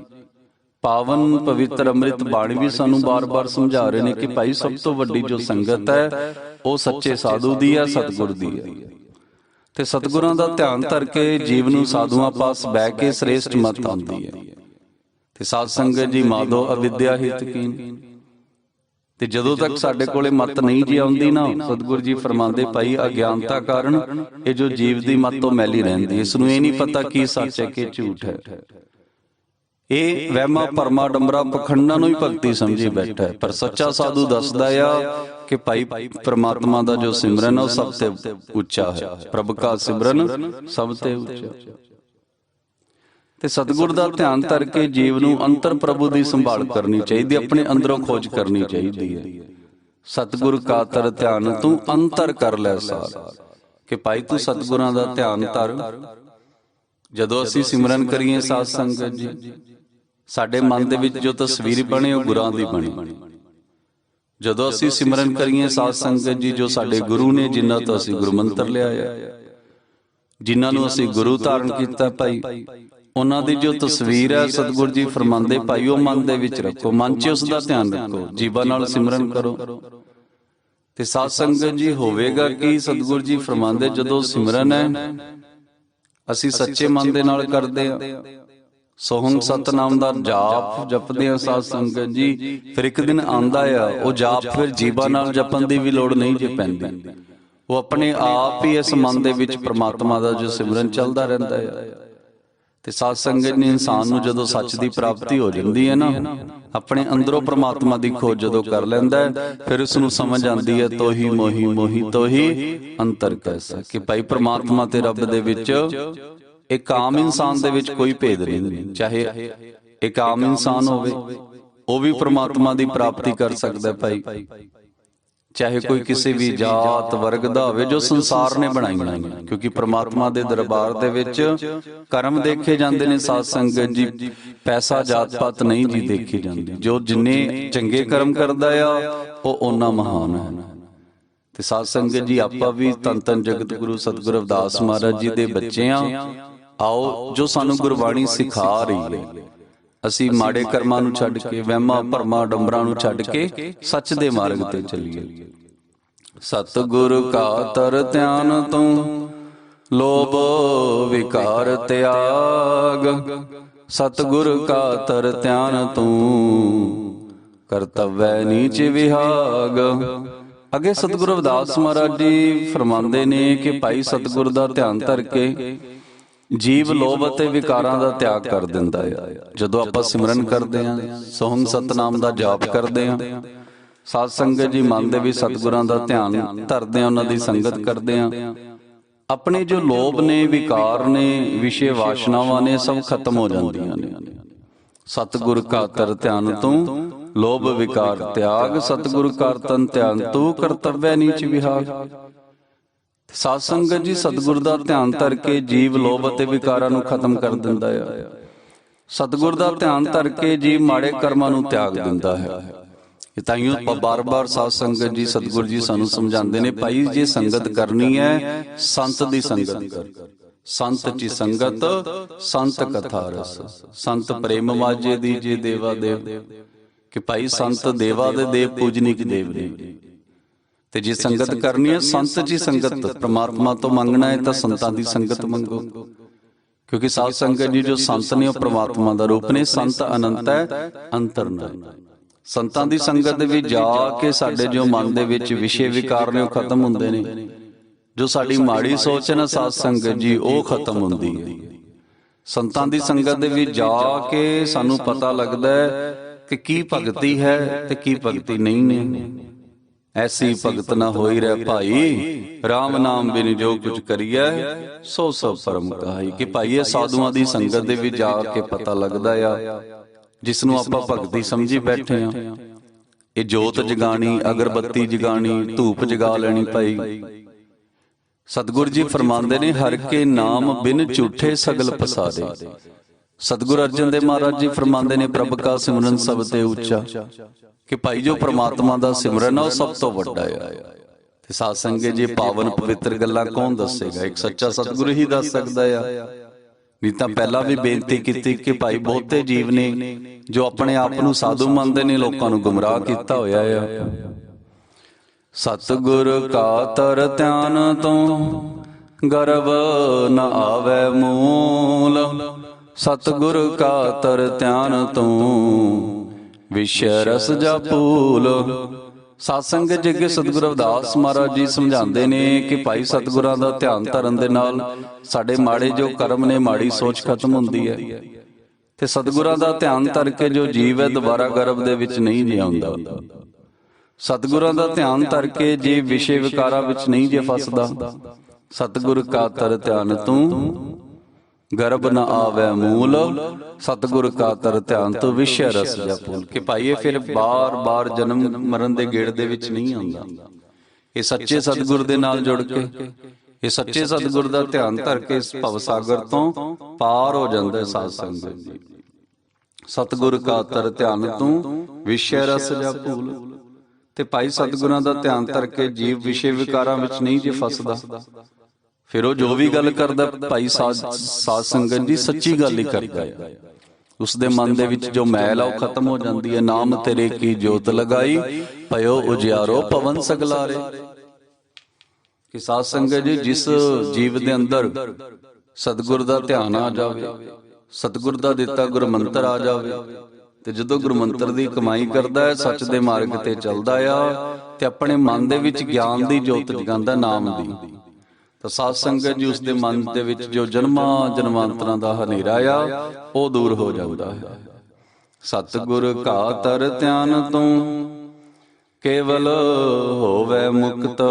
ਪਾਵਨ ਪਵਿੱਤਰ ਅੰਮ੍ਰਿਤ ਬਾਣੀ ਵੀ ਸਾਨੂੰ ਬਾਰ-ਬਾਰ ਸਮਝਾ ਰਹੇ ਨੇ ਕਿ ਭਾਈ ਸਭ ਤੋਂ ਵੱਡੀ ਜੋ ਸੰਗਤ ਹੈ ਉਹ ਸੱਚੇ ਸਾਧੂ ਦੀ ਹੈ ਸਤਿਗੁਰ ਦੀ ਹੈ। ਤੇ ਸਤਿਗੁਰਾਂ ਦਾ ਧਿਆਨ ਧਰ ਕੇ ਜੀਵ ਨੂੰ ਸਾਧੂਆਂ ਪਾਸ ਬਹਿ ਕੇ ਸ੍ਰੇਸ਼ਟ ਮਤ ਆਉਂਦੀ ਹੈ। ਤੇ ਸਾਧ ਸੰਗਤ ਜੀ ਮਾਦੋ ਅਵਿਦਿਆ ਹਿਤ ਕੀਨ। ਤੇ ਜਦੋਂ ਤੱਕ ਸਾਡੇ ਕੋਲੇ ਮਤ ਨਹੀਂ ਜੀ ਆਉਂਦੀ ਨਾ ਸਤਿਗੁਰੂ ਜੀ ਫਰਮਾਉਂਦੇ ਭਾਈ ਅਗਿਆਨਤਾ ਕਾਰਨ ਇਹ ਜੋ ਜੀਵ ਦੀ ਮਤ ਤੋਂ ਮੈਲੀ ਰਹਿੰਦੀ ਇਸ ਨੂੰ ਇਹ ਨਹੀਂ ਪਤਾ ਕੀ ਸੱਚ ਹੈ ਕਿ ਝੂਠ ਹੈ। ਇਹ ਵਹਿਮਾ ਪਰਮਾ ਡੰਬਰਾ ਪਖੰਡਾਂ ਨੂੰ ਹੀ ਭਗਤੀ ਸਮਝੀ ਬੈਠਾ ਹੈ। ਪਰ ਸੱਚਾ ਸਾਧੂ ਦੱਸਦਾ ਆ ਕਿ ਭਾਈ ਪ੍ਰਮਾਤਮਾ ਦਾ ਜੋ ਸਿਮਰਨ ਹੈ ਉਹ ਸਭ ਤੋਂ ਉੱਚਾ ਹੈ। ਪ੍ਰਭ ਕਾ ਸਿਮਰਨ ਸਭ ਤੋਂ ਉੱਚਾ ਤੇ ਸਤਿਗੁਰ ਦਾ ਧਿਆਨ ਧਰ ਕੇ ਜੀਵ ਨੂੰ ਅੰਤਰ ਪ੍ਰਭੂ ਦੀ ਸੰਭਾਲ ਕਰਨੀ ਚਾਹੀਦੀ ਆਪਣੇ ਅੰਦਰੋਂ ਖੋਜ ਕਰਨੀ ਚਾਹੀਦੀ ਹੈ। ਸਤਿਗੁਰ ਕਾ ਤਰ ਧਿਆਨ ਤੂੰ ਅੰਤਰ ਕਰ ਲੈ ਸਾਰ। ਕਿ ਭਾਈ ਤੂੰ ਸਤਿਗੁਰਾਂ ਦਾ ਧਿਆਨ ਧਰ। ਜਦੋਂ ਅਸੀਂ ਸਿਮਰਨ ਕਰੀਏ ਸਾਧ ਸੰਗਤ ਜੀ ਸਾਡੇ ਮਨ ਦੇ ਵਿੱਚ ਜੋ ਤਸਵੀਰ ਬਣੇ ਉਹ ਗੁਰਾਂ ਦੀ ਬਣੀ। ਜਦੋਂ ਅਸੀਂ ਸਿਮਰਨ ਕਰੀਏ ਸਾਧ ਸੰਗਤ ਜੀ ਜੋ ਸਾਡੇ ਗੁਰੂ ਨੇ ਜਿਨ੍ਹਾਂ ਤੋਂ ਅਸੀਂ ਗੁਰੂ ਮੰਤਰ ਲਿਆ ਹੈ ਜਿਨ੍ਹਾਂ ਨੂੰ ਅਸੀਂ ਗੁਰੂ ਧਾਰਨ ਕੀਤਾ ਭਾਈ ਉਹਨਾਂ ਦੀ ਜੋ ਤਸਵੀਰ ਹੈ ਸਤਿਗੁਰੂ ਜੀ ਫਰਮਾਉਂਦੇ ਭਾਈ ਉਹ ਮਨ ਦੇ ਵਿੱਚ ਰੱਖੋ ਮਨ 'ਚ ਉਸ ਦਾ ਧਿਆਨ ਰੱਖੋ ਜੀਵਾਂ ਨਾਲ ਸਿਮਰਨ ਕਰੋ। ਤੇ ਸਾਧ ਸੰਗਤ ਜੀ ਹੋਵੇਗਾ ਕਿ ਸਤਿਗੁਰੂ ਜੀ ਫਰਮਾਉਂਦੇ ਜਦੋਂ ਸਿਮਰਨ ਹੈ ਅਸੀਂ ਸੱਚੇ ਮਨ ਦੇ ਨਾਲ ਕਰਦੇ ਆ ਸੋਹੰ ਸਤਨਾਮ ਦਾ ਜਾਪ ਜਪਦੇ ਆ ਸਾਧ ਸੰਗਤ ਜੀ। ਫਿਰ ਇੱਕ ਦਿਨ ਆਂਦਾ ਆ ਉਹ ਜਾਪ ਫਿਰ ਜੀਵਾਂ ਨਾਲ ਜਪਣ ਦੀ ਵੀ ਲੋੜ ਨਹੀਂ ਜੇ ਪੈਂਦੀ। ਉਹ ਆਪਣੇ ਆਪ ਹੀ ਇਸ ਮਨ ਦੇ ਵਿੱਚ ਪ੍ਰਮਾਤਮਾ ਦਾ ਜੋ ਸਿਮਰਨ ਚੱਲਦਾ ਰਹਿੰਦਾ ਹੈ ਤੇ ਸਾਧ ਸੰਗਤ ਨੇ ਇਨਸਾਨ ਨੂੰ ਜਦੋਂ ਸੱਚ ਦੀ ਪ੍ਰਾਪਤੀ ਹੋ ਜਾਂਦੀ ਹੈ ਨਾ, ਆਪਣੇ ਅੰਦਰੋਂ ਪ੍ਰਮਾਤਮਾ ਦੀ ਖੋਜ ਜਦੋਂ ਕਰ ਲੈਂਦਾ ਹੈ, ਫਿਰ ਉਸ ਨੂੰ ਸਮਝ ਆਉਂਦੀ ਹੈ, ਤੋਹੀ, ਮੋਹੀ ਮੋਹੀ, ਤੋਹੀ, ਅੰਤਰ ਕੈਸਾ ਕਿ ਭਾਈ ਪ੍ਰਮਾਤਮਾ ਤੇ ਰੱਬ ਦੇ ਵਿੱਚ ਇੱਕ ਆਮ ਇਨਸਾਨ ਦੇ ਵਿੱਚ ਕੋਈ ਭੇਦ ਨਹੀਂ ਚਾਹੇ ਇੱਕ ਆਮ ਇਨਸਾਨ ਹੋਵੇ, ਉਹ ਵੀ ਪ੍ਰਮਾਤਮਾ ਦੀ ਪ੍ਰਾਪਤੀ ਕਰ ਸਕਦਾ ਭਾਈ। ਚਾਹੇ ਕੋਈ ਕਿਸੇ ਵੀ ਜਾਤ ਵਰਗ ਦਾ ਹੋਵੇ ਜੋ ਸੰਸਾਰ ਨੇ ਬਣਾਈਆਂ ਨੇ। ਕਿਉਂਕਿ ਪ੍ਰਮਾਤਮਾ ਦੇ ਦਰਬਾਰ ਦੇ ਵਿੱਚ ਕਰਮ ਦੇਖੇ ਜਾਂਦੇ ਨੇ ਸਾਧ ਸੰਗਤ ਜੀ। ਪੈਸਾ ਜਾਤ ਪਾਤ ਨਹੀਂ ਜੀ ਦੇਖੀ ਜਾਂਦੀ। ਜੋ ਜਿੰਨੇ ਚੰਗੇ ਕਰਮ ਕਰਦਾ ਆ ਉਹ ਉਹਨਾਂ ਮਹਾਨ ਹੈ ਤੇ ਸਾਧ ਸੰਗਤ ਜੀ ਆਪਾਂ ਵੀ ਤਨ ਤਨ ਜਗਤ ਗੁਰੂ ਸਤਿਗੁਰੂ ਰਵਿਦਾਸ ਮਹਾਰਾਜ ਜੀ ਦੇ ਬੱਚੇ ਆ ਆਓ ਜੋ ਸਾਨੂੰ ਗੁਰਬਾਣੀ ਸਿਖਾ ਰਹੀ ਹੈ। ਅਸੀਂ ਮਾੜੇ ਕਰਮਾਂ ਨੂੰ ਛੱਡ ਕੇ ਵਹਿਮਾਂ ਭਰਮਾਂ ਡੰਬਰਾਂ ਨੂੰ ਛੱਡ ਕੇ ਸੱਚ ਦੇ ਮਾਰਗ ਤੇ ਚੱਲੀਏ। ਸਤਿਗੁਰ ਕਾ ਤਰ ਧਿਆਨ ਤੂੰ ਲੋਭ ਵਿਕਾਰ ਤਿਆਗ। ਸਤਿਗੁਰ ਕਾ ਤਰ ਧਿਆਨ ਤੂੰ ਕਰਤਵੈ ਨੀਚ ਵਿਹਾਗ। ਅੱਗੇ ਸਤਿਗੁਰੂ ਰਵਿਦਾਸ ਮਹਾਰਾਜ ਜੀ ਫਰਮਾਉਂਦੇ ਨੇ ਕਿ ਭਾਈ ਸਤਿਗੁਰ ਦਾ ਧਿਆਨ ਧਰ ਕੇ ਜੀਵ ਲੋਭ ਅਤੇ ਵਿਕਾਰਾਂ ਦਾ ਤਿਆਗ ਕਰ ਦਿੰਦਾ ਹੈ। ਜਦੋਂ ਆਪਾਂ ਸਿਮਰਨ ਕਰਦੇ ਹਾਂ ਸੋਹੰ ਸਤਨਾਮ ਦਾ ਜਾਪ ਕਰਦੇ ਹਾਂ। ਸਾਧ ਸੰਗਤ ਜੀ ਮਨ ਦੇ ਵੀ ਸਤਿਗੁਰਾਂ ਦਾ ਧਿਆਨ ਧਰਦੇ ਹਾਂ ਉਹਨਾਂ ਦੀ ਸੰਗਤ ਕਰਦੇ ਹਾਂ। ਆਪਣੇ ਜੋ ਲੋਭ ਨੇ ਵਿਕਾਰ ਨੇ ਵਿਸ਼ੇ ਵਾਸ਼ਨਾਵਾਂ ਨੇ ਸਭ ਖਤਮ ਹੋ ਜਾਂਦੀਆਂ ਨੇ। ਸਤਿਗੁਰ ਕਾ ਤਰ ਧਿਆਨ ਤੂੰ ਲੋਭ ਵਿਕਾਰ ਤਿਆਗ ਸਤਿਗੁਰ ਕਰ ਤਨ ਧਿਆਨ ਤੂੰ ਕਰਤਵੈ ਨੀਚ ਵਿਹਾਗ ਸਾਧ ਸੰਗਤ ਜੀ, ਸਤਿਗੁਰ ਦਾ ਧਿਆਨ ਧਰ ਕੇ ਜੀਵ ਲੋਭ ਅਤੇ ਵਿਕਾਰਾਂ ਨੂੰ ਖਤਮ ਕਰ ਦਿੰਦਾ ਹੈ ਸਤਿਗੁਰ ਦਾ ਧਿਆਨ ਧਰ ਕੇ ਜੀਵ ਮਾੜੇ ਕਰਮਾਂ ਨੂੰ ਤਿਆਗ ਦਿੰਦਾ ਹੈ। ਇਹ ਤਾਈਓ ਬਾਰ-ਬਾਰ ਸਾਧ ਸੰਗਤ ਜੀ, ਸਤਿਗੁਰ ਜੀ ਸਾਨੂੰ ਸਮਝਾਉਂਦੇ ਨੇ, ਭਾਈ, ਜੇ ਸੰਗਤ ਕਰਨੀ ਹੈ, ਸੰਤ ਦੀ ਸੰਗਤ ਕਰ। ਸੰਤ ਜੀ ਸੰਗਤ, ਸੰਤ ਕਥਾ ਰਸ। ਸੰਤ ਪ੍ਰੇਮ ਮਾਜੇ ਦੀ ਜੇ ਦੇਵਾ ਦੇਵ। ਕਿ ਭਾਈ, ਸੰਤ ਦੇਵਾ ਦੇ ਦੇਵ, ਪੂਜਨੀਕ ਦੇਵ ਨੇ। ਤੇ ਜੇ ਸੰਗਤ ਕਰਨੀ ਹੈ ਸੰਤ ਜੀ ਸੰਗਤ ਪ੍ਰਮਾਤਮਾ ਤੋਂ ਮੰਗਣਾ ਹੈ ਤਾਂ ਸੰਤਾਂ ਦੀ ਸੰਗਤ ਮੰਗੋ। ਕਿਉਂਕਿ ਸਾਧ ਸੰਗਤ ਜੀ ਜੋ ਸੰਤ ਨੇ ਉਹ ਪ੍ਰਮਾਤਮਾ ਦਾ ਰੂਪ ਨੇ ਸੰਤ ਅਨੰਤ ਹੈ ਅੰਤਰਨਾਮ ਸੰਤਾਂ ਦੀ ਸੰਗਤ ਦੇ ਵਿੱਚ ਜਾ ਕੇ ਸਾਡੇ ਜੋ ਮਨ ਦੇ ਵਿੱਚ ਵਿਸ਼ੇ ਵਿਕਾਰ ਨੇ ਉਹ ਖਤਮ ਹੁੰਦੇ ਨੇ। ਜੋ ਸਾਡੀ ਮਾੜੀ ਸੋਚ ਹੈ ਨਾ ਸਾਧ ਸੰਗਤ ਜੀ ਉਹ ਖਤਮ ਹੁੰਦੀ ਹੈ। ਸੰਤਾਂ ਦੀ ਸੰਗਤ ਦੇ ਵਿੱਚ ਜਾ ਕੇ ਸਾਨੂੰ ਪਤਾ ਲੱਗਦਾ ਹੈ ਕਿ ਕੀ ਭਗਤੀ ਹੈ ਤੇ ਕੀ ਭਗਤੀ ਨਹੀਂ ਨੇ ਐਸੀ ਭਗਤ ਨਾ ਹੋਈ ਰਹਿ ਭਾਈ। RAM ਨਾਮ ਬਿਨ ਜੋ ਕੁਝ ਕਰੀਐ ਸੋ ਸਭ ਪਰਮ ਕਹਾਈ ਕਿ ਭਾਈ ਇਹ ਸਾਧੂਆਂ ਦੀ ਸੰਗਤ ਦੇ ਵਿੱਚ ਜਾ ਕੇ ਪਤਾ ਲੱਗਦਾ ਆ ਜਿਸ ਨੂੰ ਆਪਾਂ ਭਗਤੀ ਸਮਝੀ ਬੈਠੇ ਆ। ਇਹ ਜੋਤ ਜਗਾਣੀ ਅਗਰਬੱਤੀ ਜਗਾਣੀ ਧੂਪ ਜਗਾ ਲੈਣੀ ਭਾਈ। ਸਤਿਗੁਰ ਜੀ ਫਰਮਾਉਂਦੇ ਨੇ ਹਰ ਕੇ ਨਾਮ ਬਿਨ ਝੂਠੇ ਸਗਲ ਪਸਾਰੇ ਸਤਿਗੁਰ ਅਰਜਨ ਦੇਵ ਮਹਾਰਾਜ ਜੀ ਫਰਮਾਉਂਦੇ ਨੇ ਪ੍ਰਭ ਕਾ ਸਿਮਰਨ ਸਭ ਤੇ ਉੱਚਾ। ਕਿ ਭਾਈ ਜੋ ਪ੍ਰਮਾਤਮਾ ਦਾ ਸਿਮਰਨ ਹੈ ਉਹ ਸਭ ਤੋਂ ਵੱਡਾ ਹੈ ਤੇ ਸਾਧ ਸੰਗਤ ਜੀ ਪਾਵਨ ਪਵਿੱਤਰ ਗੱਲਾਂ ਕੌਣ ਦੱਸੇਗਾ? ਇੱਕ ਸੱਚਾ ਸਤਿਗੁਰ ਹੀ ਦੱਸ ਸਕਦਾ ਆ। ਨਹੀਂ ਤਾਂ ਪਹਿਲਾਂ ਵੀ ਬੇਨਤੀ ਕੀਤੀ ਕਿ ਭਾਈ ਬਹੁਤੇ ਜੀਵ ਨੇ ਜੋ ਆਪਣੇ ਆਪ ਨੂੰ ਸਾਧੂ ਮੰਨਦੇ ਨੇ ਲੋਕਾਂ ਨੂੰ ਗੁੰਮਰਾਹ ਕੀਤਾ ਹੋਇਆ ਆ। ਸਤਿਗੁਰ ਕਾ ਤਰ ਧਿਆਨ ਤੋਂ ਗਰਵ ਨ ਆਵੇ ਮੂਲ। ਸਤਿਗੁਰ ਕਾ ਤਰ ਧਿਆਨ ਤੋਂ ਵਿਸ਼ੇ ਰਸ ਜਪੂਲ ਸਾਧ ਸੰਗਤ ਜੀ ਸਤਿਗੁਰੂ ਰਵਿਦਾਸ ਮਹਾਰਾਜ ਜੀ ਸਮਝਾਉਂਦੇ ਨੇ ਕਿ ਭਾਈ ਸਤਿਗੁਰਾਂ ਦਾ ਧਿਆਨ ਧਰਨ ਦੇ ਨਾਲ ਸਾਡੇ ਮਾੜੇ ਜੋ ਕਰਮ ਨੇ ਮਾੜੀ ਸੋਚ ਖਤਮ ਹੁੰਦੀ ਹੈ। ਤੇ ਸਤਿਗੁਰਾਂ ਦਾ ਧਿਆਨ ਧਰ ਕੇ ਜੋ ਜੀਵ ਹੈ ਦੁਬਾਰਾ ਗਰਭ ਦੇ ਵਿੱਚ ਨਹੀਂ ਜਿਉਂਦਾ ਸਤਿਗੁਰਾਂ ਦਾ ਧਿਆਨ ਧਰ ਕੇ ਜੇ ਵਿਸ਼ੇ ਵਿਕਾਰਾਂ ਵਿੱਚ ਨਹੀਂ ਜੇ ਫਸਦਾ ਸਤਿਗੁਰ ਕਾ ਤਰ ਧਿਆਨ ਤੂੰ ਗਰਭ ਨ ਆਵੇ ਮੂਲ, ਸਤਿਗੁਰ ਕਾ ਤਰ ਧਿਆਨ ਤੂੰ ਵਿਸ਼ੇ ਰਸ ਜਪੂਲ ਕਿ ਭਾਈ ਇਹ ਫਿਰ ਬਾਰ-ਬਾਰ ਜਨਮ ਮਰਨ ਦੇ ਗੇੜ ਦੇ ਵਿੱਚ ਨਹੀਂ ਆਉਂਦਾ। ਇਹ ਸੱਚੇ ਸਤਿਗੁਰ ਦੇ ਨਾਲ ਜੁੜ ਕੇ, ਇਹ ਸੱਚੇ ਸਤਿਗੁਰ ਦਾ ਧਿਆਨ ਧਰ ਕੇ ਇਸ ਭਵ ਸਾਗਰ ਤੋਂ ਪਾਰ ਹੋ ਜਾਂਦਾ ਹੈ ਸਾਧ ਸੰਗਤ ਜੀ। ਸਤਿਗੁਰ ਕਾ ਤਰ ਧਿਆਨ ਤੂੰ ਵਿਸ਼ੇ ਰਸ ਜਪੂਲ ਤੇ ਭਾਈ ਸਤਿਗੁਰਾਂ ਦਾ ਧਿਆਨ ਧਰ ਕੇ ਜੀਵ ਵਿਸ਼ੇ ਵਿਕਾਰਾਂ ਵਿੱਚ ਨਹੀਂ ਜੇ ਫਸਦਾ। ਫਿਰ ਉਹ ਜੋ ਵੀ ਗੱਲ ਕਰਦਾ ਭਾਈ ਸਾਧ ਸੰਗਤ ਜੀ ਸੱਚੀ ਗੱਲ ਹੀ ਕਰਦਾ ਹੈ। ਉਸ ਦੇ ਮਨ ਦੇ ਵਿੱਚ ਜੋ ਮੈਲ ਆ ਉਹ ਖਤਮ ਹੋ ਜਾਂਦੀ ਹੈ। ਨਾਮ ਤੇਰੇ ਕੀ ਜੋਤ ਲਗਾਈ? ਭਇਓ ਉਜਿਆਰੋ ਪਵਨ ਸਗਲਾਰੇ। ਕਿ ਸਾਧ ਸੰਗਤ ਜੀ ਜਿਸ ਜੀਵ ਦੇ ਅੰਦਰ ਸਤਿਗੁਰ ਦਾ ਧਿਆਨ ਆ ਜਾਵੇ ਸਤਿਗੁਰ ਦਾ ਦਿੱਤਾ ਗੁਰਮੰਤਰ ਆ ਜਾਵੇ ਤੇ ਜਦੋਂ ਗੁਰਮੰਤਰ ਦੀ ਕਮਾਈ ਕਰਦਾ ਹੈ ਸੱਚ ਦੇ ਮਾਰਗ ਤੇ ਚੱਲਦਾ ਆ ਤੇ ਆਪਣੇ ਮਨ ਦੇ ਵਿੱਚ ਗਿਆਨ ਦੀ ਜੋਤ ਜਗਾਉਂਦਾ ਨਾਮ ਦੀ। ਤਾਂ ਸਾਧ ਸੰਗਤ ਜੀ ਉਸ ਦੇ ਮਨ ਦੇ ਵਿੱਚ ਜੋ ਜਨਮਾਂ ਜਨਮਾਂਤਰਾਂ ਦਾ ਹਨੇਰਾ ਆ ਉਹ ਦੂਰ ਹੋ ਜਾਂਦਾ ਹੈ। ਸਤਿਗੁਰ ਕਾ ਤਰ ਧਿਆਨ ਤੂੰ ਕੇਵਲ ਹੋਵੇ ਮੁਕਤ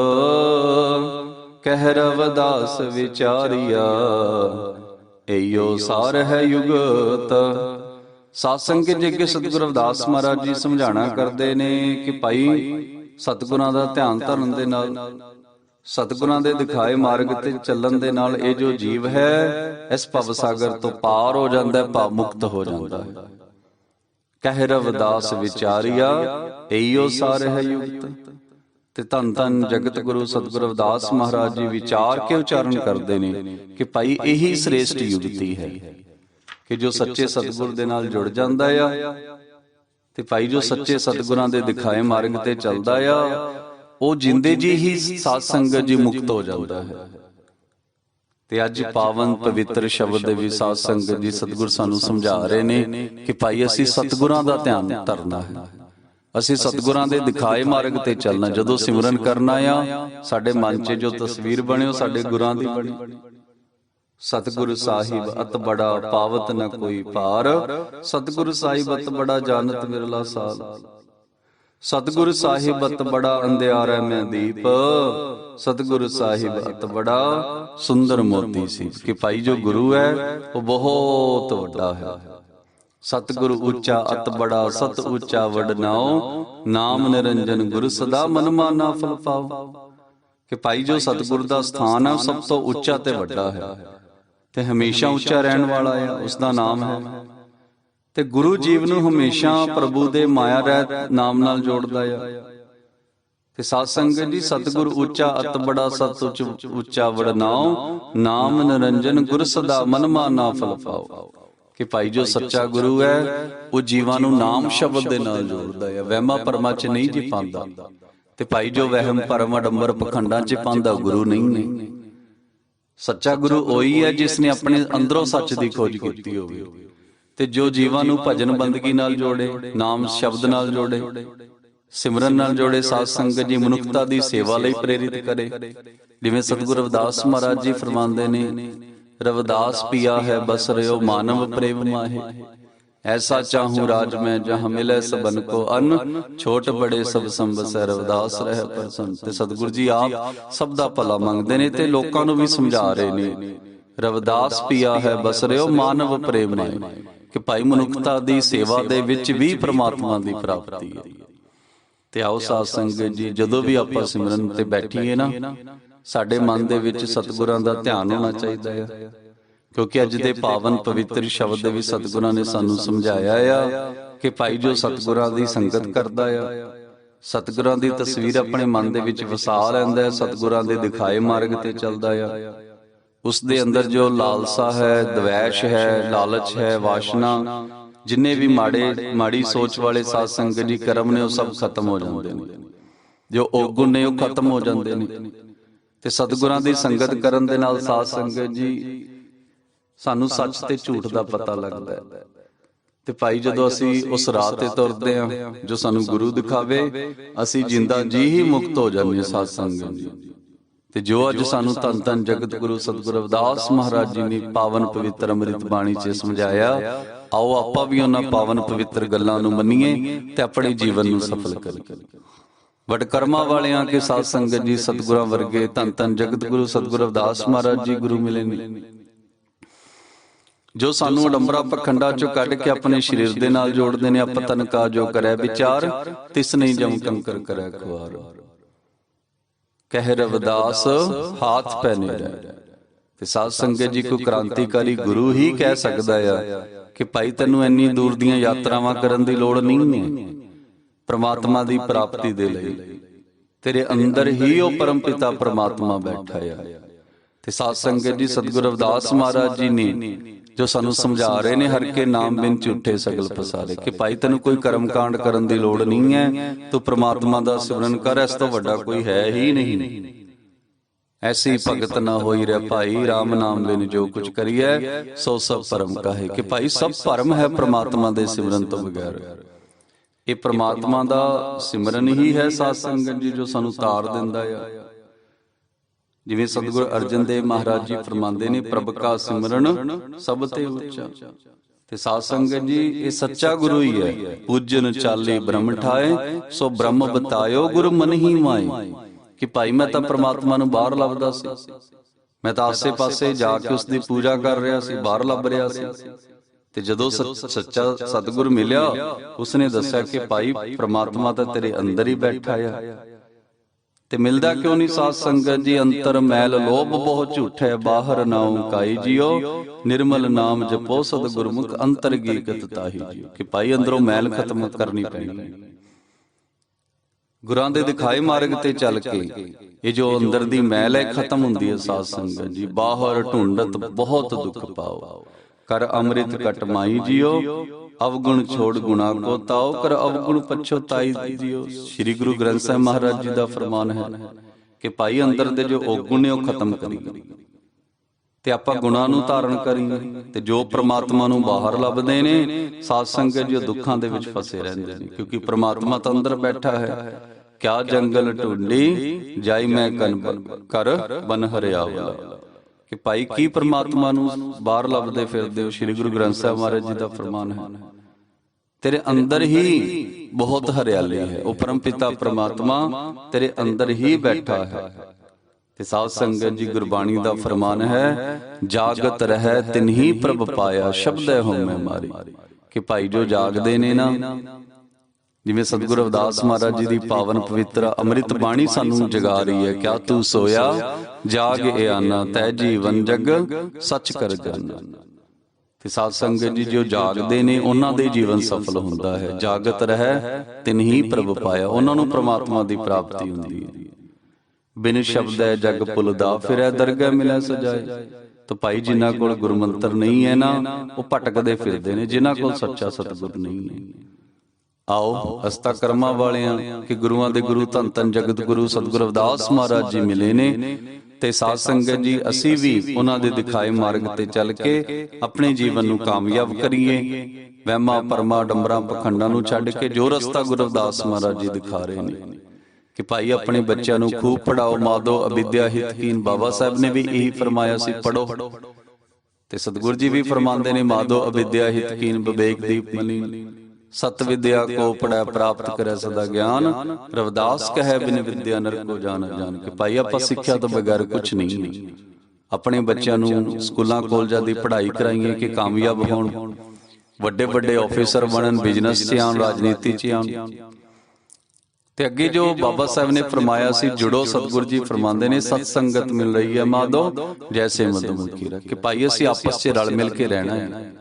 ਕਹਿ ਰਵਦਾਸ ਵਿਚਾਰੀਆ। ਏਯੋ ਸਾਰ ਹੈ ਯੁਗਤ। ਸਾਧ ਸੰਗਤ ਜੀ ਅੱਗੇ ਸਤਿਗੁਰੂ ਰਵਿਦਾਸ ਮਹਾਰਾਜ ਜੀ ਸਮਝਾਣਾ ਕਰਦੇ ਨੇ ਕਿ ਭਾਈ ਸਤਿਗੁਰਾਂ ਦਾ ਧਿਆਨ ਧਰਨ ਦੇ ਨਾਲ। ਸਤਿਗੁਰਾਂ ਦੇ ਦਿਖਾਏ ਮਾਰਗ ਤੇ ਚੱਲਣ ਦੇ ਨਾਲ ਇਹ ਜੋ ਜੀਵ ਹੈ, ਇਸ ਭਵ ਸਾਗਰ ਤੋਂ ਪਾਰ ਹੋ ਜਾਂਦਾ ਹੈ, ਭਾਵ ਮੁਕਤ ਹੋ ਜਾਂਦਾ ਹੈ। ਕਹਿ ਰਵਿਦਾਸ ਵਿਚਾਰੀਆ ਏਯੋ ਸਾਰ ਹੈ ਯੁਗਤ ਤੇ ਧੰਨ ਧੰਨ ਜਗਤ ਗੁਰੂ ਸਤਿਗੁਰੂ ਰਵਿਦਾਸ ਮਹਾਰਾਜ ਜੀ ਵਿਚਾਰ ਕੇ ਉਚਾਰਨ ਕਰਦੇ ਨੇ ਕਿ ਭਾਈ ਇਹੀ ਸ੍ਰੇਸ਼ਟ ਯੁਗਤੀ ਹੈ ਕਿ ਜੋ ਸੱਚੇ ਸਤਿਗੁਰ ਦੇ ਨਾਲ ਜੁੜ ਜਾਂਦਾ ਆ ਤੇ ਭਾਈ ਜੋ ਸੱਚੇ ਸਤਿਗੁਰਾਂ ਦੇ ਦਿਖਾਏ ਮਾਰਗ ਤੇ ਚੱਲਦਾ ਆ ਉਹ ਜਿੰਦੇ ਜੀ ਹੀ ਸਾਧ ਸੰਗਤ ਜੀ ਮੁਕਤ ਹੋ ਜਾਂਦਾ ਹੈ। ਤੇ ਅੱਜ ਪਾਵਨ ਪਵਿੱਤਰ ਸ਼ਬਦ ਦੇ ਵੀ ਸਾਧ ਸੰਗਤ ਜੀ ਸਤਿਗੁਰ ਸਾਨੂੰ ਸਮਝਾ ਰਹੇ ਨੇ ਕਿ ਭਾਈ ਅਸੀਂ ਸਤਿਗੁਰਾਂ ਦਾ ਧਿਆਨ ਧਰਨਾ ਹੈ। ਅਸੀਂ ਸਤਿਗੁਰਾਂ ਦੇ ਦਿਖਾਏ ਮਾਰਗ ਤੇ ਚੱਲਣਾ ਜਦੋਂ ਸਿਮਰਨ ਕਰਨਾ ਆ ਸਾਡੇ ਮਨ 'ਚ ਜੋ ਤਸਵੀਰ ਬਣੇ ਉਹ ਸਾਡੇ ਗੁਰਾਂ ਦੀ ਬਣੀ। ਸਤਿਗੁਰੂ ਸਾਹਿਬ ਅਤ ਬੜਾ ਪਾਵਤ ਨ ਕੋਈ ਭਾਰ। ਸਤਿਗੁਰੂ ਸਾਹਿਬ ਅਤ ਬੜਾ ਜਾਣਤ ਮਿਰਲਾ ਸਾਲ। ਸਤਿਗੁਰੂ ਸਾਹਿਬ ਅਤ ਬੜਾ ਅੰਧਿਆਰੈ ਮੈਂ ਦੀਪ। ਸਤਿਗੁਰੂ ਸਾਹਿਬ ਅਤ ਬੜਾ ਸੁੰਦਰ ਮੋਤੀ ਸੀ ਕਿ ਭਾਈ ਜੋ ਗੁਰੂ ਹੈ, ਉਹ ਬਹੁਤ ਵੱਡਾ ਹੈ। ਸਤਿਗੁਰੂ ਉੱਚਾ ਅਤ ਬੜਾ, ਸਤ ਉੱਚਾ ਵਡਨਾਓ ਨਾਮ ਨਿਰੰਜਨ ਗੁਰ ਸਦਾ ਮਨ ਮਾਨਾ ਫਲ ਪਾਓ। ਕਿ ਭਾਈ ਜੋ ਸਤਿਗੁਰ ਦਾ ਸਥਾਨ ਹੈ, ਉਹ ਸਭ ਤੋਂ ਉੱਚਾ ਤੇ ਵੱਡਾ ਹੈ। ਤੇ ਹਮੇਸ਼ਾ ਉੱਚਾ ਰਹਿਣ ਵਾਲਾ ਹੈ ਉਸ ਦਾ ਨਾਮ ਹੈ ਤੇ ਗੁਰੂ ਜੀਵ ਨੂੰ ਹਮੇਸ਼ਾ ਪ੍ਰਭੂ ਦੇ ਮਾਇਆ ਰਹਿਤ ਨਾਮ ਨਾਲ ਜੋੜਦਾ ਹੈ ਤੇ ਸਾਧ ਸੰਗਤ ਜੀ ਸਤਿਗੁਰ ਉੱਚਾ ਅਤ ਬੜਾ ਸਤ ਉੱਚ ਉੱਚਾ ਵਡਨਾਓ ਨਾਮ ਨਿਰੰਜਨ ਗੁਰ ਸਦਾ ਮਨ ਮਾਨਾ ਫਲ ਪਾਓ। ਕਿ ਭਾਈ ਜੋ ਸੱਚਾ ਗੁਰੂ ਹੈ ਉਹ ਜੀਵਾਂ ਨੂੰ ਨਾਮ ਸ਼ਬਦ ਦੇ ਨਾਲ ਜੋੜਦਾ ਹੈ ਵਹਿਮਾ ਪਰਮਾ ਚ ਨਹੀਂ ਜੀ ਪਾਉਂਦਾ ਤੇ ਭਾਈ ਜੋ ਵਹਿਮ ਪਰਮ ਅਡੰਬਰ ਪਖੰਡਾਂ ਚ ਪਾਉਂਦਾ ਗੁਰੂ ਨਹੀਂ ਨੇ ਸੱਚਾ ਗੁਰੂ ਉਹੀ ਹੈ ਜਿਸ ਨੇ ਆਪਣੇ ਅੰਦਰੋਂ ਸੱਚ ਦੀ ਖੋਜ ਕੀਤੀ। ਹੋਵੇ ਤੇ ਜੋ ਜੀਵਾਂ ਨੂੰ ਭਜਨ ਬੰਦਗੀ ਨਾਲ ਜੋੜੇ ਨਾਮ ਸ਼ਬਦ ਨਾਲ ਜੋੜੇ ਸਿਮਰਨ ਨਾਲ ਜੋੜੇ ਸਾਧ ਸੰਗਤ ਜੀ ਮਨੁੱਖਤਾ ਦੀ ਸੇਵਾ ਲਈ ਪ੍ਰੇਰਿਤ ਕਰੇ। ਜਿਵੇਂ ਸਤਿਗੁਰੂ ਰਵਿਦਾਸ ਮਹਾਰਾਜ ਜੀ ਫਰਮਾਉਂਦੇ ਨੇ ਰਵਿਦਾਸ ਪਿਆ ਹੈ ਬਸ ਰਿਓ ਮਾਨਵ ਪ੍ਰੇਮ ਮਾਹੇ। ਐਸਾ ਚਾਹੂੰ ਰਾਜ ਮੈਂ ਜਹਾਂ ਮਿਲੇ ਸਬਨ ਕੋ ਅਨ। ਛੋਟ ਬੜੇ ਸਭ ਸੰਬਸੈ ਰਵਿਦਾਸ ਰਹਿ ਪ੍ਰਸੰਨ ਤੇ ਸਤਿਗੁਰੂ ਜੀ ਆਪ ਸਭ ਦਾ ਭਲਾ ਮੰਗਦੇ ਨੇ ਤੇ ਲੋਕਾਂ ਨੂੰ ਵੀ ਸਮਝਾ ਰਹੇ ਨੇ। ਰਵਿਦਾਸ ਪਿਆ ਹੈ ਬਸ ਰਿਓ ਮਾਨਵ ਪ੍ਰੇਮ ਮਾਹੇ ਕਿ ਭਾਈ ਮਨੁੱਖਤਾ ਦੀ ਸੇਵਾ ਦੇ ਵਿੱਚ ਵੀ ਪ੍ਰਮਾਤਮਾ ਦੀ ਪ੍ਰਾਪਤੀ ਹੈ। ਤੇ ਆਓ ਸਾਧ ਸੰਗਤ ਜੀ, ਜਦੋਂ ਵੀ ਆਪਾਂ ਸਿਮਰਨ ਤੇ ਬੈਠੀਏ ਨਾ, ਸਾਡੇ ਮਨ ਦੇ ਵਿੱਚ ਸਤਿਗੁਰਾਂ ਦਾ ਧਿਆਨ ਹੋਣਾ ਚਾਹੀਦਾ ਹੈ ਕਿਉਂਕਿ ਅੱਜ ਦੇ ਪਾਵਨ ਪਵਿੱਤਰ ਸ਼ਬਦ ਦੇ ਵੀ ਸਤਿਗੁਰਾਂ ਨੇ ਸਾਨੂੰ ਸਮਝਾਇਆ ਆ ਕਿ ਭਾਈ ਜੋ ਸਤਿਗੁਰਾਂ ਦੀ ਸੰਗਤ ਕਰਦਾ ਆ, ਸਤਿਗੁਰਾਂ ਦੀ ਤਸਵੀਰ ਆਪਣੇ ਮਨ ਦੇ ਵਿੱਚ ਵਸਾ ਲੈਂਦਾ ਹੈ, ਸਤਿਗੁਰਾਂ ਦੇ ਦਿਖਾਏ ਮਾਰਗ ਤੇ ਚੱਲਦਾ ਆ। ਉਸ ਦੇ ਅੰਦਰ ਜੋ ਲਾਲਸਾ ਹੈ, ਦਵੈਸ਼ ਹੈ, ਲਾਲਚ ਹੈ, ਵਾਸ਼ਨਾ, ਜਿੰਨੇ ਵੀ ਮਾੜੇ, ਮਾੜੀ ਸੋਚ ਵਾਲੇ ਸਾਧ ਸੰਗਤ ਜੀ ਕਰਮ ਨੇ ਉਹ ਸਭ ਖਤਮ ਹੋ ਜਾਂਦੇ ਨੇ। ਜੋ ਔਗੁਣ ਨੇ ਉਹ ਖਤਮ ਹੋ ਜਾਂਦੇ ਨੇ। ਤੇ ਸਤਿਗੁਰਾਂ ਦੀ ਸੰਗਤ ਕਰਨ ਦੇ ਨਾਲ ਸਾਧ ਸੰਗਤ ਜੀ, ਸਾਨੂੰ ਸੱਚ ਤੇ ਝੂਠ ਦਾ ਪਤਾ ਲੱਗਦਾ ਹੈ। ਤੇ ਭਾਈ ਜਦੋਂ ਅਸੀਂ ਉਸ ਰਾਹ ਤੇ ਤੁਰਦੇ ਹਾਂ, ਜੋ ਸਾਨੂੰ ਗੁਰੂ ਦਿਖਾਵੇ, ਅਸੀਂ ਜਿੰਦਾ ਜੀ ਹੀ ਮੁਕਤ ਹੋ ਜਾਂਦੇ ਹਾਂ ਸਾਧ ਸੰਗਤ ਜੀ। ਤੇ ਜੋ ਅੱਜ ਸਾਨੂੰ ਤਨ ਤਨ ਜਗਤ ਗੁਰੂ ਸਤਿਗੁਰੂ ਰਵਿਦਾਸ ਮਹਾਰਾਜ ਜੀ ਨੇ ਪਾਵਨ ਪਵਿੱਤਰ ਅੰਮ੍ਰਿਤ ਬਾਣੀ 'ਚ ਸਮਝਾਇਆ। ਆਓ ਆਪਾਂ ਵੀ ਉਹਨਾਂ ਪਾਵਨ ਪਵਿੱਤਰ ਗੱਲਾਂ ਨੂੰ ਮੰਨੀਏ ਤੇ ਆਪਣੇ ਜੀਵਨ ਨੂੰ ਸਫਲ ਕਰੀਏ। ਵਡ ਕਰਮਾਂ ਵਾਲਿਆਂ ਕੇ ਸਾਧ ਸੰਗਤ ਜੀ ਸਤਿਗੁਰਾਂ ਵਰਗੇ ਤਨ ਤਨ ਜਗਤ ਗੁਰੂ ਸਤਿਗੁਰੂ ਰਵਿਦਾਸ ਮਹਾਰਾਜ ਜੀ ਗੁਰੂ ਮਿਲੇ ਨੇ ਜੋ ਸਾਨੂੰ ਅਡੰਬਰਾ ਪਖੰਡਾ ਚੋਂ ਕੱਢ ਕੇ ਆਪਣੇ ਸਰੀਰ ਦੇ ਨਾਲ ਜੋੜਦੇ ਨੇ ਆਪਤਨ ਕਾ ਜੋ ਕਰੇ ਵਿਚਾਰ ਤਿਸ ਨਹੀਂ ਜਮ ਕੰਕਰ ਕਰੇ ਖੁਆਰ ਕਹਿ ਰਵਿਦਾਸ ਹਾਥ ਪੈ ਨੇੜਾ ਤੇ ਸਾਧ ਸੰਗਤ ਜੀ ਕੋ ਕ੍ਰਾਂਤੀਕਾਰੀ ਗੁਰੂ ਹੀ ਕਹਿ ਸਕਦਾ ਆ ਕਿ ਭਾਈ ਤੈਨੂੰ ਇੰਨੀ ਦੂਰ ਦੀਆਂ ਯਾਤਰਾਵਾਂ ਕਰਨ ਦੀ ਲੋੜ ਨਹੀਂ। ਹੈ ਪ੍ਰਮਾਤਮਾ ਦੀ ਪ੍ਰਾਪਤੀ ਦੇ ਲਈ। ਤੇਰੇ ਅੰਦਰ ਹੀ ਉਹ ਪਰਮ ਪਿਤਾ ਪ੍ਰਮਾਤਮਾ ਬੈਠਾ ਆ। ਤੇ ਸਾਧ ਸੰਗਤ ਜੀ ਸਤਿਗੁਰੂ ਰਵਿਦਾਸ ਮਹਾਰਾਜ ਜੀ ਨੇ ਜੋ ਸਾਨੂੰ ਸਮਝਾ ਰਹੇ ਨੇ, ਹਰ ਕੇ ਨਾਮ ਬਿਨ ਝੂਠੇ ਸਗਲ ਪਸਾਰੇ ਕਿ ਭਾਈ ਤੈਨੂੰ ਕੋਈ ਕਰਮ ਕਾਂਡ ਕਰਨ ਦੀ ਲੋੜ ਨਹੀਂ ਹੈ, ਤੂੰ ਪ੍ਰਮਾਤਮਾ ਦਾ ਸਿਮਰਨ ਕਰ, ਇਸ ਤੋਂ ਵੱਡਾ ਕੋਈ ਹੈ ਹੀ ਨਹੀਂ। ਐਸੀ ਭਗਤ ਨਾ ਹੋਈ ਰਹਿ ਭਾਈ RAM ਨਾਮ ਬਿਨ ਜੋ ਕੁਝ ਕਰੀਐ, ਸੋ ਸਭ ਪਰਮ ਕਹੇ ਕਿ ਭਾਈ, ਸਭ ਭਰਮ ਹੈ ਪ੍ਰਮਾਤਮਾ ਦੇ ਸਿਮਰਨ ਤੋਂ ਬਗੈਰ। ਇਹ ਪ੍ਰਮਾਤਮਾ ਦਾ ਸਿਮਰਨ ਹੀ ਹੈ ਸਾਧ ਸੰਗਤ ਜੀ, ਜੋ ਸਾਨੂੰ ਤਾਰ ਦਿੰਦਾ ਆ। ਜਿਵੇਂ ਸਤਿਗੁਰ ਅਰਜਨ ਦੇਵ ਮਹਾਰਾਜ ਜੀ ਫਰਮਾਉਂਦੇ ਨੇ ਪ੍ਰਭ ਕਾ ਸਿਮਰਨ ਸਭ ਤੇ ਉੱਚਾ। ਤੇ ਸਾਧ ਸੰਗਤ ਜੀ ਇਹ ਸੱਚਾ ਗੁਰੂ ਹੀ ਹੈ। ਪੂਜਨ ਚਾਲੇ ਬ੍ਰਹਮ ਠਾਏ ਸੋ ਬ੍ਰਹਮ ਬਤਾਇਓ ਗੁਰੂ ਮਨ ਹੀ ਮਾਏ। ਕਿ ਭਾਈ ਮੈਂ ਤਾਂ ਪ੍ਰਮਾਤਮਾ ਨੂੰ ਬਾਹਰ ਲੱਭਦਾ ਸੀ। ਮੈਂ ਤਾਂ ਆਸੇ-ਪਾਸੇ ਜਾ ਕੇ ਉਸ ਦੀ ਪੂਜਾ ਕਰ ਰਿਹਾ ਸੀ ਬਾਹਰ ਲੱਭ ਰਿਹਾ ਸੀ। ਤੇ ਜਦੋਂ ਸੱਚਾ ਸਤਿਗੁਰ ਮਿਲਿਆ ਉਸਨੇ ਦੱਸਿਆ ਕਿ ਭਾਈ ਪ੍ਰਮਾਤਮਾ ਤਾਂ ਤੇਰੇ ਅੰਦਰ ਹੀ ਬੈਠਾ ਆ। ਤੇ ਮਿਲਦਾ ਕਿਉਂ ਨਹੀਂ ਸਾਧ ਸੰਗਤ ਜੀ ਅੰਤਰ ਮੈਲ ਲੋਭ ਬਹੁ ਝੂਠੇ ਬਾਹਰ ਨਾਉ ਕਾਈ ਜਿਓ। ਨਿਰਮਲ ਨਾਮ ਜਪੋ ਸਦ ਗੁਰਮੁਖ ਅੰਤਰ ਗੀਕਤ ਤਾਹੀ ਜਿਓ ਕਿ ਭਾਈ ਅੰਦਰੋਂ ਮੈਲ ਖਤਮ ਕਰਨੀ ਪੈਣੀ। ਗੁਰਾਂ ਦੇ ਦਿਖਾਏ ਮਾਰਗ ਤੇ ਚੱਲ ਕੇ ਇਹ ਜੋ ਅੰਦਰ ਦੀ ਮੈਲ ਹੈ ਖਤਮ ਹੁੰਦੀ ਹੈ ਸਾਧ ਸੰਗਤ ਜੀ। ਬਾਹਰ ਢੂੰਡਤ ਬਹੁਤ ਦੁੱਖ ਪਾਓ। ਕਰ ਅੰਮ੍ਰਿਤ ਕਟਮਾਈ ਜਿਓ। ਅਵਗੁਣ ਛੋੜ ਗੁਣਾ ਕੋ ਤਾਓ ਕਰ ਅਵਗੁਣ ਪਛੋਤਾਈ ਜਿਓ ਸ੍ਰੀ ਗੁਰੂ ਗ੍ਰੰਥ ਸਾਹਿਬ ਮਹਾਰਾਜ ਜੀ ਦਾ ਫਰਮਾਨ ਹੈ ਕਿ ਭਾਈ ਅੰਦਰ ਦੇ ਜੋ ਔਗੁਣ ਨੇ ਉਹ ਖਤਮ ਕਰੀਏ ਤੇ ਆਪਾਂ ਗੁਣਾਂ ਨੂੰ ਧਾਰਨ ਕਰੀਏ ਤੇ ਜੋ ਪ੍ਰਮਾਤਮਾ ਨੂੰ ਬਾਹਰ ਲੱਭਦੇ ਨੇ, ਸਾਧ ਸੰਗਤ ਜੀ ਦੁੱਖਾਂ ਦੇ ਵਿੱਚ ਫਸੇ ਰਹਿੰਦੇ ਨੇ, ਕਿਉਂਕਿ ਪ੍ਰਮਾਤਮਾ ਤਾਂ ਅੰਦਰ ਬੈਠਾ ਹੈ। ਕਿਆ ਜੰਗਲ ਢੂੰਡੀ, ਜਾਈ ਮੈਂ ਕਨ ਕਰ ਬਨ ਹਰਿਆਵਲਾ। ਕਿ ਭਾਈ ਕੀ ਪ੍ਰਮਾਤਮਾ ਨੂੰ ਬਾਹਰ ਲੱਭਦੇ ਫਿਰਦੇ ਹੋ? ਸ੍ਰੀ ਗੁਰੂ ਗ੍ਰੰਥ ਸਾਹਿਬ ਮਹਾਰਾਜ ਜੀ ਦਾ ਫਰਮਾਨ ਹੈ, ਤੇਰੇ ਅੰਦਰ ਹੀ ਬਹੁਤ ਹਰਿਆਲੀ ਹੈ। ਉਹ ਪਰਮ ਪਿਤਾ ਪ੍ਰਮਾਤਮਾ ਤੇਰੇ ਅੰਦਰ ਹੀ ਬੈਠਾ ਹੈ। ਤੇ ਸਾਧ ਸੰਗਤ ਜੀ ਗੁਰਬਾਣੀ ਦਾ ਫਰਮਾਨ ਹੈ, ਜਾਗਤ ਰਹਿ ਤਿਨਹੀ ਪ੍ਰਭ ਪਾਇਆ, ਸ਼ਬਦ ਹੈ ਹਉਮੈ ਮਾਰੀ। ਕਿ ਭਾਈ ਜੋ ਜਾਗਦੇ ਨੇ ਨਾ ਜਿਵੇਂ ਸਤਿਗੁਰੂ ਅਵਦਾਸ ਮਹਾਰਾਜ ਜੀ ਦੀ ਪਾਵਨ ਪਵਿੱਤਰ ਅੰਮ੍ਰਿਤ ਬਾਣੀ ਸਾਨੂੰ ਜਗਾ ਰਹੀ ਹੈ। ਕਿਆ ਤੂੰ ਸੋਇਆ? ਜਾਗ ਏ ਆਨਾ ਤੈ ਜੀਵਨ ਜਗ ਸੱਚ ਕਰ ਜਾਨਾ। ਤੇ ਸਾਧ ਸੰਗਤ ਜੀ ਜੋ ਜਾਗਦੇ ਨੇ ਉਹਨਾਂ ਦੇ ਜੀਵਨ ਸਫਲ ਹੁੰਦਾ ਹੈ। ਜਾਗਤ ਰਹਿ ਤਿਨਹੀ ਪ੍ਰਭ ਪਾਇਆ। ਉਹਨਾਂ ਨੂੰ ਪ੍ਰਮਾਤਮਾ ਦੀ ਪ੍ਰਾਪਤੀ ਹੁੰਦੀ ਹੈ। ਬਿਨ ਸ਼ਬਦੈ ਜਗ ਭੁਲਦਾ ਫਿਰੈ ਦਰਗਹਿ ਮਿਲੈ ਸਜਾਏ। ਤਾਂ ਭਾਈ ਜਿਨ੍ਹਾਂ ਕੋਲ ਗੁਰਮੰਤਰ ਨਹੀਂ ਹੈ ਨਾ ਉਹ ਭਟਕਦੇ ਫਿਰਦੇ ਨੇ। ਜਿਨ੍ਹਾਂ ਕੋਲ ਸੱਚਾ ਸਤਿਗੁਰ ਨਹੀਂ ਹੈ ਆਓ ਅਸਤਾ ਕਰਮਾਂ ਵਾਲਿਆਂ, ਕਿ ਗੁਰੂਆਂ ਦੇ ਗੁਰੂ ਧੰਨ ਧੰਨ ਜਗਤ ਗੁਰੂ ਸਤਿਗੁਰੂ ਅਵਦਾਸ ਮਹਾਰਾਜ ਜੀ ਮਿਲੇ ਨੇ। ਤੇ ਸਾਧ ਸੰਗਤ ਜੀ, ਅਸੀਂ ਵੀ ਉਹਨਾਂ ਦੇ ਦਿਖਾਏ ਮਾਰਗ ਤੇ ਚੱਲ ਕੇ ਆਪਣੇ ਜੀਵਨ ਨੂੰ ਕਾਮਯਾਬ ਕਰੀਏ। ਵਹਿਮਾਂ ਪਰਮਾ ਡੰਬਰਾਂ, ਪਖੰਡਾਂ ਨੂੰ ਛੱਡ ਕੇ ਜੋ ਰਸਤਾ ਗੁਰੂ ਅਵਦਾਸ ਮਹਾਰਾਜ ਜੀ ਦਿਖਾ ਰਹੇ ਨੇ। ਕਿ ਭਾਈ ਆਪਣੇ ਬੱਚਿਆਂ ਨੂੰ ਖੂਬ ਪੜਾਓ ਮਾਦੋ ਅਵਿਦਿਆ, ਹਿਤਕੀਨ ਬਾਬਾ ਸਾਹਿਬ ਨੇ ਵੀ ਇਹੀ ਫਰਮਾਇਆ ਸੀ ਪੜੋ ਤੇ ਸਤਿਗੁਰੂ ਜੀ ਵੀ ਫਰਮਾਉਂਦੇ ਨੇ ਮਾਦੋ ਅਵਿਦਿਆ, ਹਿਤਕੀਨ, ਵਿਵੇਕ, ਦੀਪ ਮਨੀ। ਸਤ ਵਿਦਿਆ ਕੋ ਪੜੈ ਪ੍ਰਾਪਤ ਕਰੈ ਸਦਾ ਗਿਆਨ। ਰਵਿਦਾਸ ਕਹੈ, ਬਿਨ ਵਿਦਿਆ ਨਰਕੋ ਜਾਣ ਜਾਣ। ਕੇ ਭਾਈ, ਆਪਾਂ ਸਿੱਖਿਆ ਤੋਂ ਬਗੈਰ ਕੁਝ ਨਹੀਂ। ਆਪਣੇ ਬੱਚਿਆਂ ਨੂੰ ਸਕੂਲਾਂ, ਕਾਲਜਾਂ ਦੀ ਪੜ੍ਹਾਈ ਕਰਾਈਏ ਕਿ ਕਾਮਯਾਬ ਹੋਣ। ਵੱਡੇ ਵੱਡੇ ਆਫੀਸਰ ਬਣਨ, ਬਿਜ਼ਨਸ 'ਚ ਆਉਣ ਰਾਜਨੀਤੀ 'ਚ ਆਉਣ ਤੇ ਅੱਗੇ ਜੋ ਬਾਬਾ ਸਾਹਿਬ ਨੇ ਫਰਮਾਇਆ ਸੀ, ਜੁੜੋ ਸਤਿਗੁਰੂ ਜੀ, ਫਰਮਾਉਂਦੇ ਨੇ, ਸਤ ਸੰਗਤ ਮਿਲ ਰਹੀ ਹੈ ਮਾਦੋ ਜੈਸੇ ਮਧੂਮੱਖੀ ਰ ਕਿ ਭਾਈ, ਅਸੀਂ ਆਪਸ 'ਚ ਰਲ ਮਿਲ ਕੇ ਰਹਿਣਾ ਹੈ।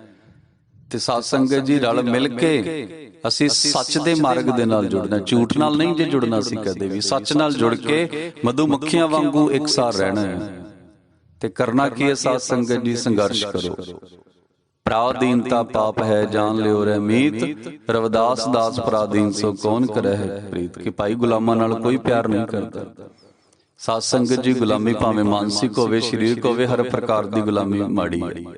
ਤੇ ਸਾਧ ਸੰਗਤ ਜੀ ਰਲ ਮਿਲ ਕੇ ਅਸੀਂ ਸੱਚ ਦੇ ਮਾਰਗ ਦੇ ਨਾਲ ਜੁੜਨਾ, ਝੂਠ ਨਾਲ ਨਹੀਂ ਜੇ ਜੁੜਨਾ ਸੀ ਕਦੇ ਵੀ, ਸੱਚ ਨਾਲ ਜੁੜ ਕੇ ਮਧੂਮੱਖੀਆਂ ਵਾਂਗੂ ਇਕਸਾਰ ਰਹਿਣਾ ਹੈ। ਤੇ ਕਰਨਾ ਕੀ ਹੈ ਸਾਧ ਸੰਗਤ ਜੀ? ਸੰਘਰਸ਼ ਕਰੋ। ਪ੍ਰਾਦੀਨਤਾ ਪਾਪ ਹੈ ਜਾਣ ਲਿਓ ਰਹਿ ਮੀਤ। ਰਵਿਦਾਸ ਦਾਸ ਪ੍ਰਾਦੀਨ ਸੋ ਕੌਣ ਕਰੈ ਹੈ ਪ੍ਰੀਤ? ਕਿ ਭਾਈ ਗੁਲਾਮਾਂ ਨਾਲ ਕੋਈ ਪਿਆਰ ਨਹੀਂ ਕਰਦਾ। ਸਾਧ ਸੰਗਤ ਜੀ, ਗੁਲਾਮੀ ਭਾਵੇਂ ਮਾਨਸਿਕ ਹੋਵੇ, ਸਰੀਰਕ ਹੋਵੇ, ਹਰ ਪ੍ਰਕਾਰ ਦੀ ਗੁਲਾਮੀ ਮਾੜੀ ਹੈ।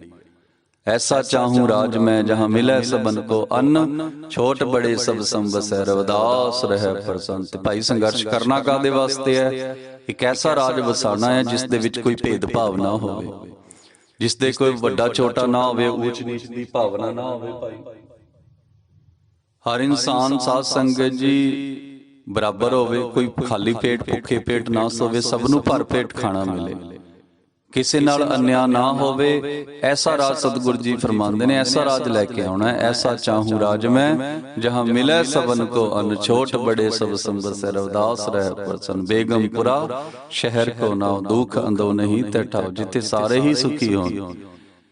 ਐਸਾ ਚਾਹੂੰ ਰਾਜ ਮੈਂ ਜਹਾਂ ਮਿਲੈ ਸਬਨ ਕੋ ਅੰਨ। ਛੋਟ ਬੜੇ ਸਭ ਸੰਵਸੈ ਰਵਦਾਸ ਰਹਿ ਪ੍ਰਸੰਨ ਤੇ ਭਾਈ ਸੰਘਰਸ਼ ਕਰਨਾ ਕਾਦੇ ਵਾਸਤੇ ਹੈ? ਇੱਕ ਐਸਾ ਰਾਜ ਵਸਾਣਾ ਹੈ ਜਿਸ ਦੇ ਵਿੱਚ ਕੋਈ ਭੇਦਭਾਵ ਨਾ ਹੋਵੇ। ਜਿਸ ਦੇ ਕੋਈ ਵੱਡਾ ਛੋਟਾ ਨਾ ਹੋਵੇ ਉੱਚ ਨੀਚ ਦੀ ਭਾਵਨਾ ਨਾ ਹੋਵੇ ਭਾਈ। ਹਰ ਇਨਸਾਨ ਸਾਧ ਸੰਗਤ ਜੀ ਬਰਾਬਰ ਹੋਵੇ ਕੋਈ ਖਾਲੀ ਪੇਟ ਭੁੱਖੇ ਪੇਟ ਨਾ ਸੋਵੇ ਸਭ ਨੂੰ ਭਰ ਪੇਟ ਖਾਣਾ ਮਿਲੇ। ਕਿਸੇ ਨਾਲ ਅਨਿਆ ਨਾ ਹੋਵੇ ਐਸਾ ਰਾਜ ਸਤਿਗੁਰ ਜੀ ਫਰਮਾਉਂਦੇ ਨੇ ਐਸਾ ਰਾਜ ਲੈ ਕੇ ਆਉਣਾ ਐਸਾ ਚਾਹੂੰ ਰਾਜ ਮੈਂ ਜਹਾਂ ਮਿਲੇ ਸਬਨ ਕੋ ਅਨ ਛੋਟ ਬੜੇ ਸਭ ਸੰਬਸੈ ਰਵਦਾਸ ਰਹਿ ਪ੍ਰਸਨ ਬੇਗਮਪੁਰਾ ਸ਼ਹਿਰ ਕੋ ਨਾ ਦੁਖ ਅੰਦੋ ਨਹੀਂ ਟਠਾਓ ਜਿੱਥੇ ਸਾਰੇ ਹੀ ਸੁਖੀ ਹੋਣ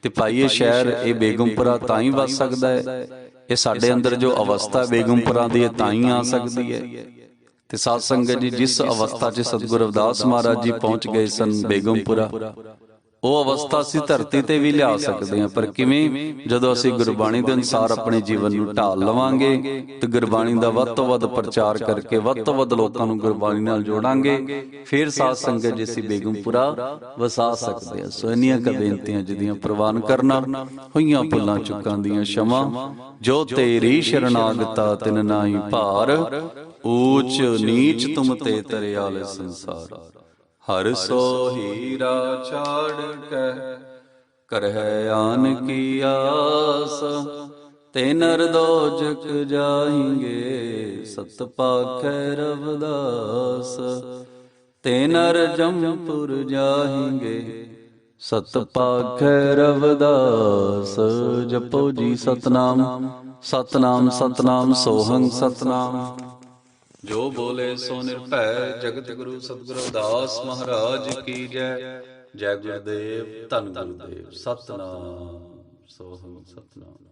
ਤੇ ਭਾਈ ਇਹ ਸ਼ਹਿਰ ਇਹ ਬੇਗਮਪੁਰਾ ਤਾਂ ਹੀ ਵਸ ਸਕਦਾ ਹੈ ਇਹ ਸਾਡੇ ਅੰਦਰ ਜੋ ਅਵਸਥਾ ਬੇਗਮਪੁਰਾ ਦੀ ਹੈ ਤਾਂ ਹੀ ਆ ਸਕਦੀ ਹੈ ਤੇ ਸਾਧ ਸੰਗਤ ਜੀ ਜਿਸ ਅਵਸਥਾ 'ਚ ਸਤਿਗੁਰੂ ਰਵਿਦਾਸ ਮਹਾਰਾਜ ਜੀ ਪਹੁੰਚ ਗਏ ਸਨ ਬੇਗਮਪੁਰਾ। ਉਹ ਅਵਸਥਾ ਅਸੀਂ ਧਰਤੀ ਤੇ ਵੀ ਲਿਆ ਸਕਦੇ ਹਾਂ ਪਰ ਕਿਵੇਂ? ਜਦੋਂ ਅਸੀਂ ਗੁਰਬਾਣੀ ਦੇ ਅਨੁਸਾਰ ਆਪਣੇ ਜੀਵਨ ਨੂੰ ਢਾਲ ਲਵਾਂਗੇ ਤੇ ਗੁਰਬਾਣੀ ਦਾ ਵੱਧ ਤੋਂ ਵੱਧ ਪ੍ਰਚਾਰ ਕਰਕੇ ਵੱਧ ਤੋਂ ਵੱਧ ਲੋਕਾਂ ਨੂੰ ਗੁਰਬਾਣੀ ਨਾਲ ਜੋੜਾਂਗੇ। ਫਿਰ ਸਾਧ ਸੰਗਤ ਜੀ ਅਸੀਂ ਬੇਗਮਪੁਰਾ ਵਸਾ ਸਕਦੇ ਹਾਂ। ਸੋ ਇੰਨੀਆਂ ਕ ਬੇਨਤੀਆਂ ਜਿਹਦੀਆਂ ਪ੍ਰਵਾਨ ਕਰਨਾ ਹੋਈਆਂ ਭੁੱਲਾਂ ਚੁੱਕਾਂ ਦੀਆਂ ਸ਼ਮਾ। ਜੋ ਤੇਰੀ ਸ਼ਰਨਾਗਤਾ ਤਿਨ ਨਾਹੀ ਭਾਰ ਊਚ ਨੀਚ ਤੁਮ ਤੇ ਤਰਿਆਲ ਸੰਸਾਰ। ਹਰ ਸੋ ਹੀਰਾ ਛਾੜ ਕੇ। ਕਰਹਿ ਆਨ ਕੀ ਆਸ। ਤੇ ਨਰ ਦੋਜਕ ਜਾਹੀਂਗੇ ਸਤ ਪਾਖੈ ਰਵਦਾਸ। ਤੇ ਨਰ ਜੰਪੁਰ ਜਾਹੀਂਗੇ ਸਤ ਪਾਖੈ ਰਵਦਾਸ। ਜਪੋ ਜੀ ਸਤਨਾਮ। ਸਤਨਾਮ ਸਤਨਾਮ ਸੋਹੰ ਸਤਨਾਮ। ਜੋ ਬੋਲੇ ਸੋ ਨਿਰਭੈ, ਜਗਤ ਗੁਰੂ ਸਤਿਗੁਰੂ ਰਵਿਦਾਸ ਮਹਾਰਾਜ ਕੀ ਜੈ। ਜੈ ਗੁਰਦੇਵ, ਧੰਨ ਗੁਰਦੇਵ, ਸਤਨਾਮ ਸੋਹੰ ਸਤਨਾਮ।